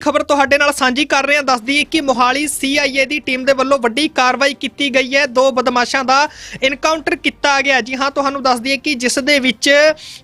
ਖਬਰ ਤੁਹਾਡੇ ਨਾਲ ਸਾਂਝੀ ਕਰ ਰਹੇ ਹਾਂ। ਦੱਸਦੀ ਹੈ ਕਿ ਮੋਹਾਲੀ ਸੀਆਈਏ ਦੀ ਟੀਮ ਦੇ ਵੱਲੋਂ ਵੱਡੀ ਕਾਰਵਾਈ ਕੀਤੀ ਗਈ ਹੈ। ਦੋ ਬਦਮਾਸ਼ਾਂ ਦਾ ਇਨਕਾਊਂਟਰ ਕੀਤਾ ਗਿਆ ਜੀ ਹਾਂ, ਤੁਹਾਨੂੰ ਦੱਸਦੀ ਹੈ ਕਿ ਜਿਸ ਦੇ ਵਿੱਚ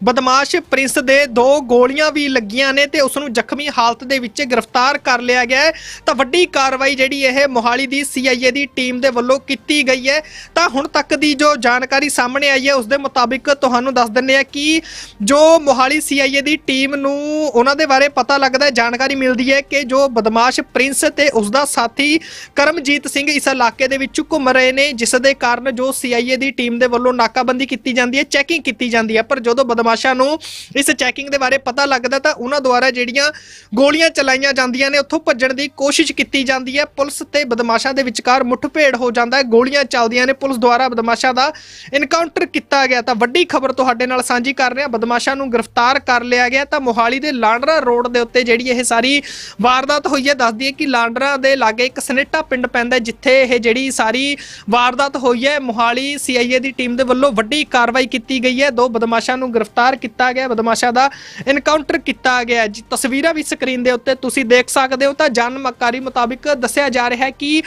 ਬਦਮਾਸ਼ ਪ੍ਰਿੰਸ ਦੇ ਦੋ ਗੋਲੀਆਂ ਵੀ ਲੱਗੀਆਂ ਨੇ ਤੇ ਉਸ ਨੂੰ ਜ਼ਖਮੀ ਹਾਲਤ ਦੇ ਵਿੱਚ ਗ੍ਰਿਫਤਾਰ ਕਰ ਲਿਆ ਗਿਆ ਹੈ। ਤਾਂ ਵੱਡੀ ਕਾਰਵਾਈ ਜਿਹੜੀ ਇਹ ਮੋਹਾਲੀ ਦੀ ਸੀਆਈਏ ਦੀ ਟੀਮ ਦੇ ਵੱਲੋਂ ਕੀਤੀ ਗਈ ਹੈ। ਤਾਂ ਹੁਣ ਤੱਕ ਦੀ ਜੋ ਜਾਣਕਾਰੀ ਸਾਹਮਣੇ ਆਈ ਹੈ, ਉਸ ਦੇ ਮੁਤਾਬਿਕ ਤੁਹਾਨੂੰ ਦੱਸ ਦਿੰਨੇ ਆ ਕਿ ਜੋ ਮੋਹਾਲੀ ਸੀਆਈਏ ਦੀ ਟੀਮ ਨੂੰ ਉਹਨਾਂ ਦੇ ਬਾਰੇ ਪਤਾ ਲੱਗਦਾ ਹੈ, ਜਾਣਕਾਰੀ ਮਿਲਦੀ ਹੈ ਕਿ ਜੋ ਬਦਮਾਸ਼ ਪ੍ਰਿੰਸ ਤੇ ਉਸ ਦਾ ਸਾਥੀ ਕਰਮਜੀਤ ਸਿੰਘ ਇਸ ਇਲਾਕੇ ਦੇ ਵਿੱਚ ਘੁੰਮ ਰਹੇ ਨੇ, ਜਿਸ ਦੇ ਕਾਰਨ ਜੋ ਸੀਆਈਏ ਦੀ ਟੀਮ ਦੇ ਵੱਲੋਂ ਨਾਕਾਬੰਦੀ ਕੀਤੀ ਜਾਂਦੀ ਹੈ ਚੈਕਿੰਗ ਕੀਤੀ ਜਾਂਦੀ ਹੈ। ਪਰ ਜਦੋਂ ਬਦਮਾਸ਼ਾਂ ਨੂੰ ਇਸ ਚੈਕਿੰਗ ਦੇ ਬਾਰੇ ਪਤਾ ਲੱਗਦਾ, ਤਾਂ ਉਹਨਾਂ ਦੁਆਰਾ ਜਿਹੜੀਆਂ ਗੋਲੀਆਂ ਚਲਾਈਆਂ ਜਾਂਦੀਆਂ ਨੇ, ਉੱਥੋਂ ਭੱਜਣ ਦੀ ਕੋਸ਼ਿਸ਼ ਕੀਤੀ ਜਾਂਦੀ ਹੈ। ਪੁਲਿਸ ਤੇ ਬਦਮਾਸ਼ਾਂ ਦੇ ਵਿਚਕਾਰ ਮੁੱਠਭੇੜ ਹੋ ਜਾਂਦਾ ਹੈ, ਗੋਲੀਆਂ ਚੱਲਦੀਆਂ ਨੇ। ਪੁਲਿਸ ਦੁਆਰਾ ਬਦਮਾਸ਼ਾਂ ਦਾ ਇਨਕਾਊਂਟਰ ਕੀਤਾ ਗਿਆ। ਤਾਂ ਵੱਡੀ ਖਬਰ ਤੁਹਾਡੇ ਨਾਲ ਸਾਂਝੀ ਕਰ ਰਹੇ ਹਾਂ ਬਦਮਾਸ਼ਾਂ ਨੂੰ ਗ੍ਰਿਫਤਾਰ ਕਰ ਲਿਆ ਗਿਆ। ਤਾਂ ਮੋਹਾਲੀ ਦੇ ਲਾਂਡਰਾ ਰੋਡ ਦੇ ਉੱਤੇ ਜਿਹੜੀ ਇਹ ਸਾਰੀ ਵਾਰਦਾਤ ਹੋਈ ਹੈ। ਦੱਸਦੀ ਹੈ ਕਿ ਲਾਂਡਰਾ ਦੇ ਲਾਗੇ ਇੱਕ ਸਨੇਟਾ ਪਿੰਡ ਪੈਂਦਾ ਜਿੱਥੇ ਇਹ ਜਿਹੜੀ ਸਾਰੀ ਵਾਰਦਾਤ ਹੋਈ ਹੈ, ਮੋਹਾਲੀ ਸੀਆਈਏ ਦੀ ਟੀਮ ਦੇ ਵੱਲੋਂ ਵੱਡੀ ਕਾਰਵਾਈ ਕੀਤੀ ਗਈ ਹੈ। ਦੋ ਬਦਮਾਸ਼ਾਂ ਨੂੰ ਗ੍ਰਿਫਤਾਰ ਕੀਤਾ ਗਿਆ, ਬਦਮਾਸ਼ਾਂ ਦਾ ਇਨਕਾਊਂਟਰ ਕੀਤਾ ਗਿਆ ਜੀ, ਤਸਵੀਰਾਂ ਵੀ ਸਕਰੀਨ ਦੇ ਉੱਤੇ ਤੁਸੀਂ ਦੇਖ ਸਕਦੇ ਹੋ। ਤਾਂ ਜਾਣਕਾਰੀ ਮੁਤਾਬਿਕ ਦੱਸਿਆ ਜਾ ਰਿਹਾ ਹੈ ਕਿ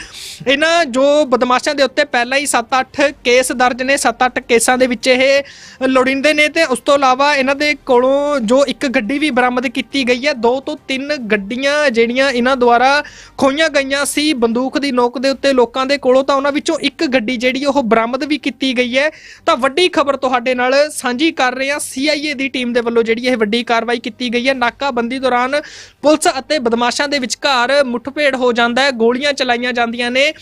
ਇਹਨਾਂ ਜੋ ਬਦਮਾਸ਼ਾਂ ਦੇ ਉੱਤੇ ਪਹਿਲਾਂ ਹੀ 7-8 ਕੇਸ ਦਰਜ ਨੇ 7-8 ਕੇਸਾਂ ਦੇ ਵਿੱਚ ਇਹ ਲੋੜਿੰਦੇ ਨੇ ਤੇ ਉਸ ਤੋਂ ਇਲਾਵਾ ਇਹਨਾਂ ਦੇ ਕੋਲੋਂ ਜੋ ਇੱਕ ਗੱਡੀ ਵੀ ਬਰਾਮਦ ਕੀਤੀ ਗਈ ਹੈ, ਦੋ ਤੋਂ ਤਿੰਨ ਗੱਡੀਆਂ ਜਿਹੜੀਆਂ ਇਹਨਾਂ ਦੁਆਰਾ ਖੋਈਆਂ ਗਈਆਂ ਸੀ ਬੰਦੂਕ ਦੀ ਨੋਕ ਦੇ ਉੱਤੇ ਲੋਕਾਂ ਦੇ ਕੋਲੋਂ, ਤਾਂ ਉਹਨਾਂ ਵਿੱਚੋਂ ਇੱਕ ਗੱਡੀ ਜਿਹੜੀ ਉਹ ਬਰਾਮਦ ਵੀ ਕੀਤੀ ਗਈ ਹੈ। ਤਾਂ ਵੱਡੀ ਖਬਰ ਤੁਹਾਡੇ ਨਾਲ ਸਾਂਝੀ ਕਰ ਰਹੇ ਹਾਂ। ਸੀਆਈਏ ਦੀ ਟੀਮ ਦੇ ਵੱਲੋਂ ਜਿਹੜੀ ਇਹ ਵੱਡੀ ਕਾਰਵਾਈ ਕੀਤੀ ਗਈ ਹੈ। ਨਾਕਾਬੰਦੀ ਦੌਰਾਨ ਪੁਲਿਸ ਅਤੇ ਬਦਮਾਸ਼ਾਂ ਦੇ ਵਿਚਕਾਰ ਮੁੱਠਭੇੜ ਹੋ ਜਾਂਦਾ ਹੈ। ਗੋਲੀਆਂ ਚਲਾਈਆਂ ਜਾਂਦੀਆਂ ਨੇ।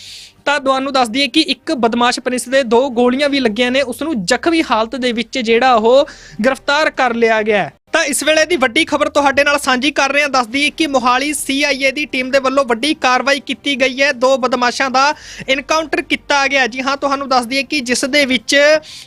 ਤਾਂ ਤੁਹਾਨੂੰ ਦੱਸ ਦਈਏ ਕਿ ਇੱਕ ਬਦਮਾਸ਼ ਪ੍ਰਿੰਸ ਦੇ ਦੋ ਗੋਲੀਆਂ ਵੀ ਲੱਗੀਆਂ ਨੇ। ਉਸ ਨੂੰ ਜ਼ਖਮੀ ਹਾਲਤ ਦੇ ਵਿੱਚ ਜਿਹੜਾ ਉਹ ਗ੍ਰਿਫਤਾਰ ਕਰ ਲਿਆ ਗਿਆ ਹੈ। ਤਾਂ ਇਸ ਵੇਲੇ ਦੀ ਵੱਡੀ ਖਬਰ ਤੁਹਾਡੇ ਨਾਲ ਸਾਂਝੀ ਕਰ ਰਹੇ ਹਾਂ। ਦੱਸਦੀ ਹੈ ਕਿ ਮੋਹਾਲੀ ਸੀਆਈਏ ਦੀ ਟੀਮ ਦੇ ਵੱਲੋਂ ਵੱਡੀ ਕਾਰਵਾਈ ਕੀਤੀ ਗਈ ਹੈ। ਦੋ ਬਦਮਾਸ਼ਾਂ ਦਾ ਇਨਕਾਊਂਟਰ ਕੀਤਾ ਗਿਆ। ਜੀ ਹਾਂ, ਤੁਹਾਨੂੰ ਦੱਸਦੀ ਹੈ ਕਿ ਜਿਸ ਦੇ ਵਿੱਚ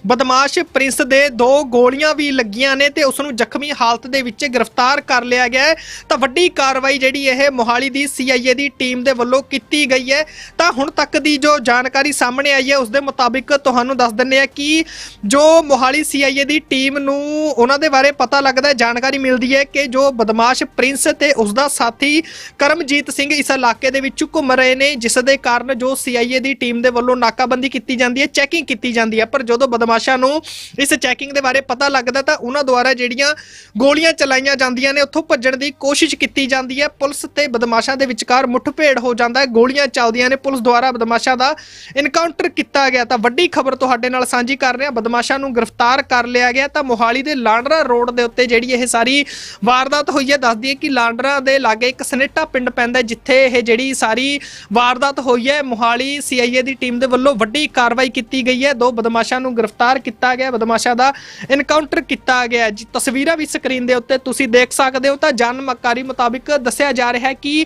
ਬਦਮਾਸ਼ ਪ੍ਰਿੰਸ ਦੇ ਦੋ ਗੋਲੀਆਂ ਵੀ ਲੱਗੀਆਂ ਨੇ ਤੇ ਉਸ ਨੂੰ ਜ਼ਖਮੀ ਹਾਲਤ ਦੇ ਵਿੱਚ ਗ੍ਰਿਫਤਾਰ ਕਰ ਲਿਆ ਗਿਆ ਹੈ। ਤਾਂ ਵੱਡੀ ਕਾਰਵਾਈ ਜਿਹੜੀ ਇਹ ਮੋਹਾਲੀ ਦੀ ਸੀਆਈਏ ਦੀ ਟੀਮ ਦੇ ਵੱਲੋਂ ਕੀਤੀ ਗਈ ਹੈ। ਤਾਂ ਹੁਣ ਤੱਕ ਦੀ ਜੋ ਜਾਣਕਾਰੀ ਸਾਹਮਣੇ ਆਈ ਹੈ, ਉਸ ਦੇ ਮੁਤਾਬਿਕ ਤੁਹਾਨੂੰ ਦੱਸ ਦਿੰਨੇ ਆ ਕਿ ਜੋ ਮੋਹਾਲੀ ਸੀਆਈਏ ਦੀ ਟੀਮ ਨੂੰ ਉਹਨਾਂ ਦੇ ਬਾਰੇ ਪਤਾ ਲੱਗਦਾ ਜਾਣਕਾਰੀ ਮਿਲਦੀ ਹੈ ਕਿ ਜੋ ਬਦਮਾਸ਼ ਪ੍ਰਿੰਸ ਤੇ ਉਸ ਦਾ ਸਾਥੀ ਕਰਮਜੀਤ ਸਿੰਘ ਇਸ ਇਲਾਕੇ ਦੇ ਵਿੱਚ ਘੁੰਮ ਰਹੇ ਨੇ, ਜਿਸ ਦੇ ਕਾਰਨ ਜੋ ਸੀਆਈਏ ਦੀ ਟੀਮ ਦੇ ਵੱਲੋਂ ਨਾਕਾਬੰਦੀ ਕੀਤੀ ਜਾਂਦੀ ਹੈ ਚੈਕਿੰਗ ਕੀਤੀ ਜਾਂਦੀ ਹੈ। ਪਰ ਜਦੋਂ ਬਦਮਾਸ਼ਾਂ ਨੂੰ ਇਸ ਚੈਕਿੰਗ ਦੇ ਬਾਰੇ ਪਤਾ ਲੱਗਦਾ ਤਾਂ ਉਹਨਾਂ ਦੁਆਰਾ ਜਿਹੜੀਆਂ ਗੋਲੀਆਂ ਚਲਾਈਆਂ ਜਾਂਦੀਆਂ ਨੇ, ਉੱਥੋਂ ਭੱਜਣ ਦੀ ਕੋਸ਼ਿਸ਼ ਕੀਤੀ ਜਾਂਦੀ ਹੈ। ਪੁਲਿਸ ਤੇ ਬਦਮਾਸ਼ਾਂ ਦੇ ਵਿਚਕਾਰ ਮੁੱਠਭੇੜ ਹੋ ਜਾਂਦਾ ਹੈ, ਗੋਲੀਆਂ ਚੱਲਦੀਆਂ ਨੇ। ਪੁਲਿਸ ਦੁਆਰਾ ਬਦਮਾਸ਼ਾਂ ਦਾ ਇਨਕਾਊਂਟਰ ਕੀਤਾ ਗਿਆ ਤਾਂ ਵੱਡੀ ਖਬਰ ਤੁਹਾਡੇ ਨਾਲ ਸਾਂਝੀ ਕਰ ਰਹੇ। ਹਾਂ ਬਦਮਾਸ਼ਾਂ ਨੂੰ ਗ੍ਰਿਫਤਾਰ ਕਰ ਲਿਆ ਗਿਆ ਤਾਂ ਮੋਹਾਲੀ ਦੇ ਲਾਂਡਰਾ ਰੋਡ ਦੇ ਉੱਤੇ ਜਿਹੜੀ ਇਹ ਸਾਰੀ ਵਾਰਦਾਤ ਹੋਈ ਹੈ। ਦੱਸਦੀ ਹੈ ਕਿ ਲਾਂਡਰਾ ਦੇ ਲਾਗੇ ਇੱਕ ਸਨੇਟਾ ਪਿੰਡ ਪੈਂਦਾ ਜਿੱਥੇ ਇਹ ਜਿਹੜੀ ਸਾਰੀ ਵਾਰਦਾਤ ਹੋਈ ਹੈ, ਮੋਹਾਲੀ ਸੀਆਈਏ ਦੀ ਟੀਮ ਦੇ ਵੱਲੋਂ ਵੱਡੀ ਕਾਰਵਾਈ ਕੀਤੀ ਗਈ ਹੈ। ਦੋ ਬਦਮਾਸ਼ਾਂ ਨੂੰ ਗ੍ਰਿਫਤਾਰ ਕੀਤਾ ਗਿਆ, ਬਦਮਾਸ਼ਾਂ ਦਾ ਇਨਕਾਊਂਟਰ ਕੀਤਾ ਗਿਆ ਜੀ, ਤਸਵੀਰਾਂ ਵੀ ਸਕਰੀਨ ਦੇ ਉੱਤੇ ਤੁਸੀਂ ਦੇਖ ਸਕਦੇ ਹੋ। ਤਾਂ ਜਾਣਕਾਰੀ ਮੁਤਾਬਿਕ ਦੱਸਿਆ ਜਾ ਰਿਹਾ ਹੈ ਕਿ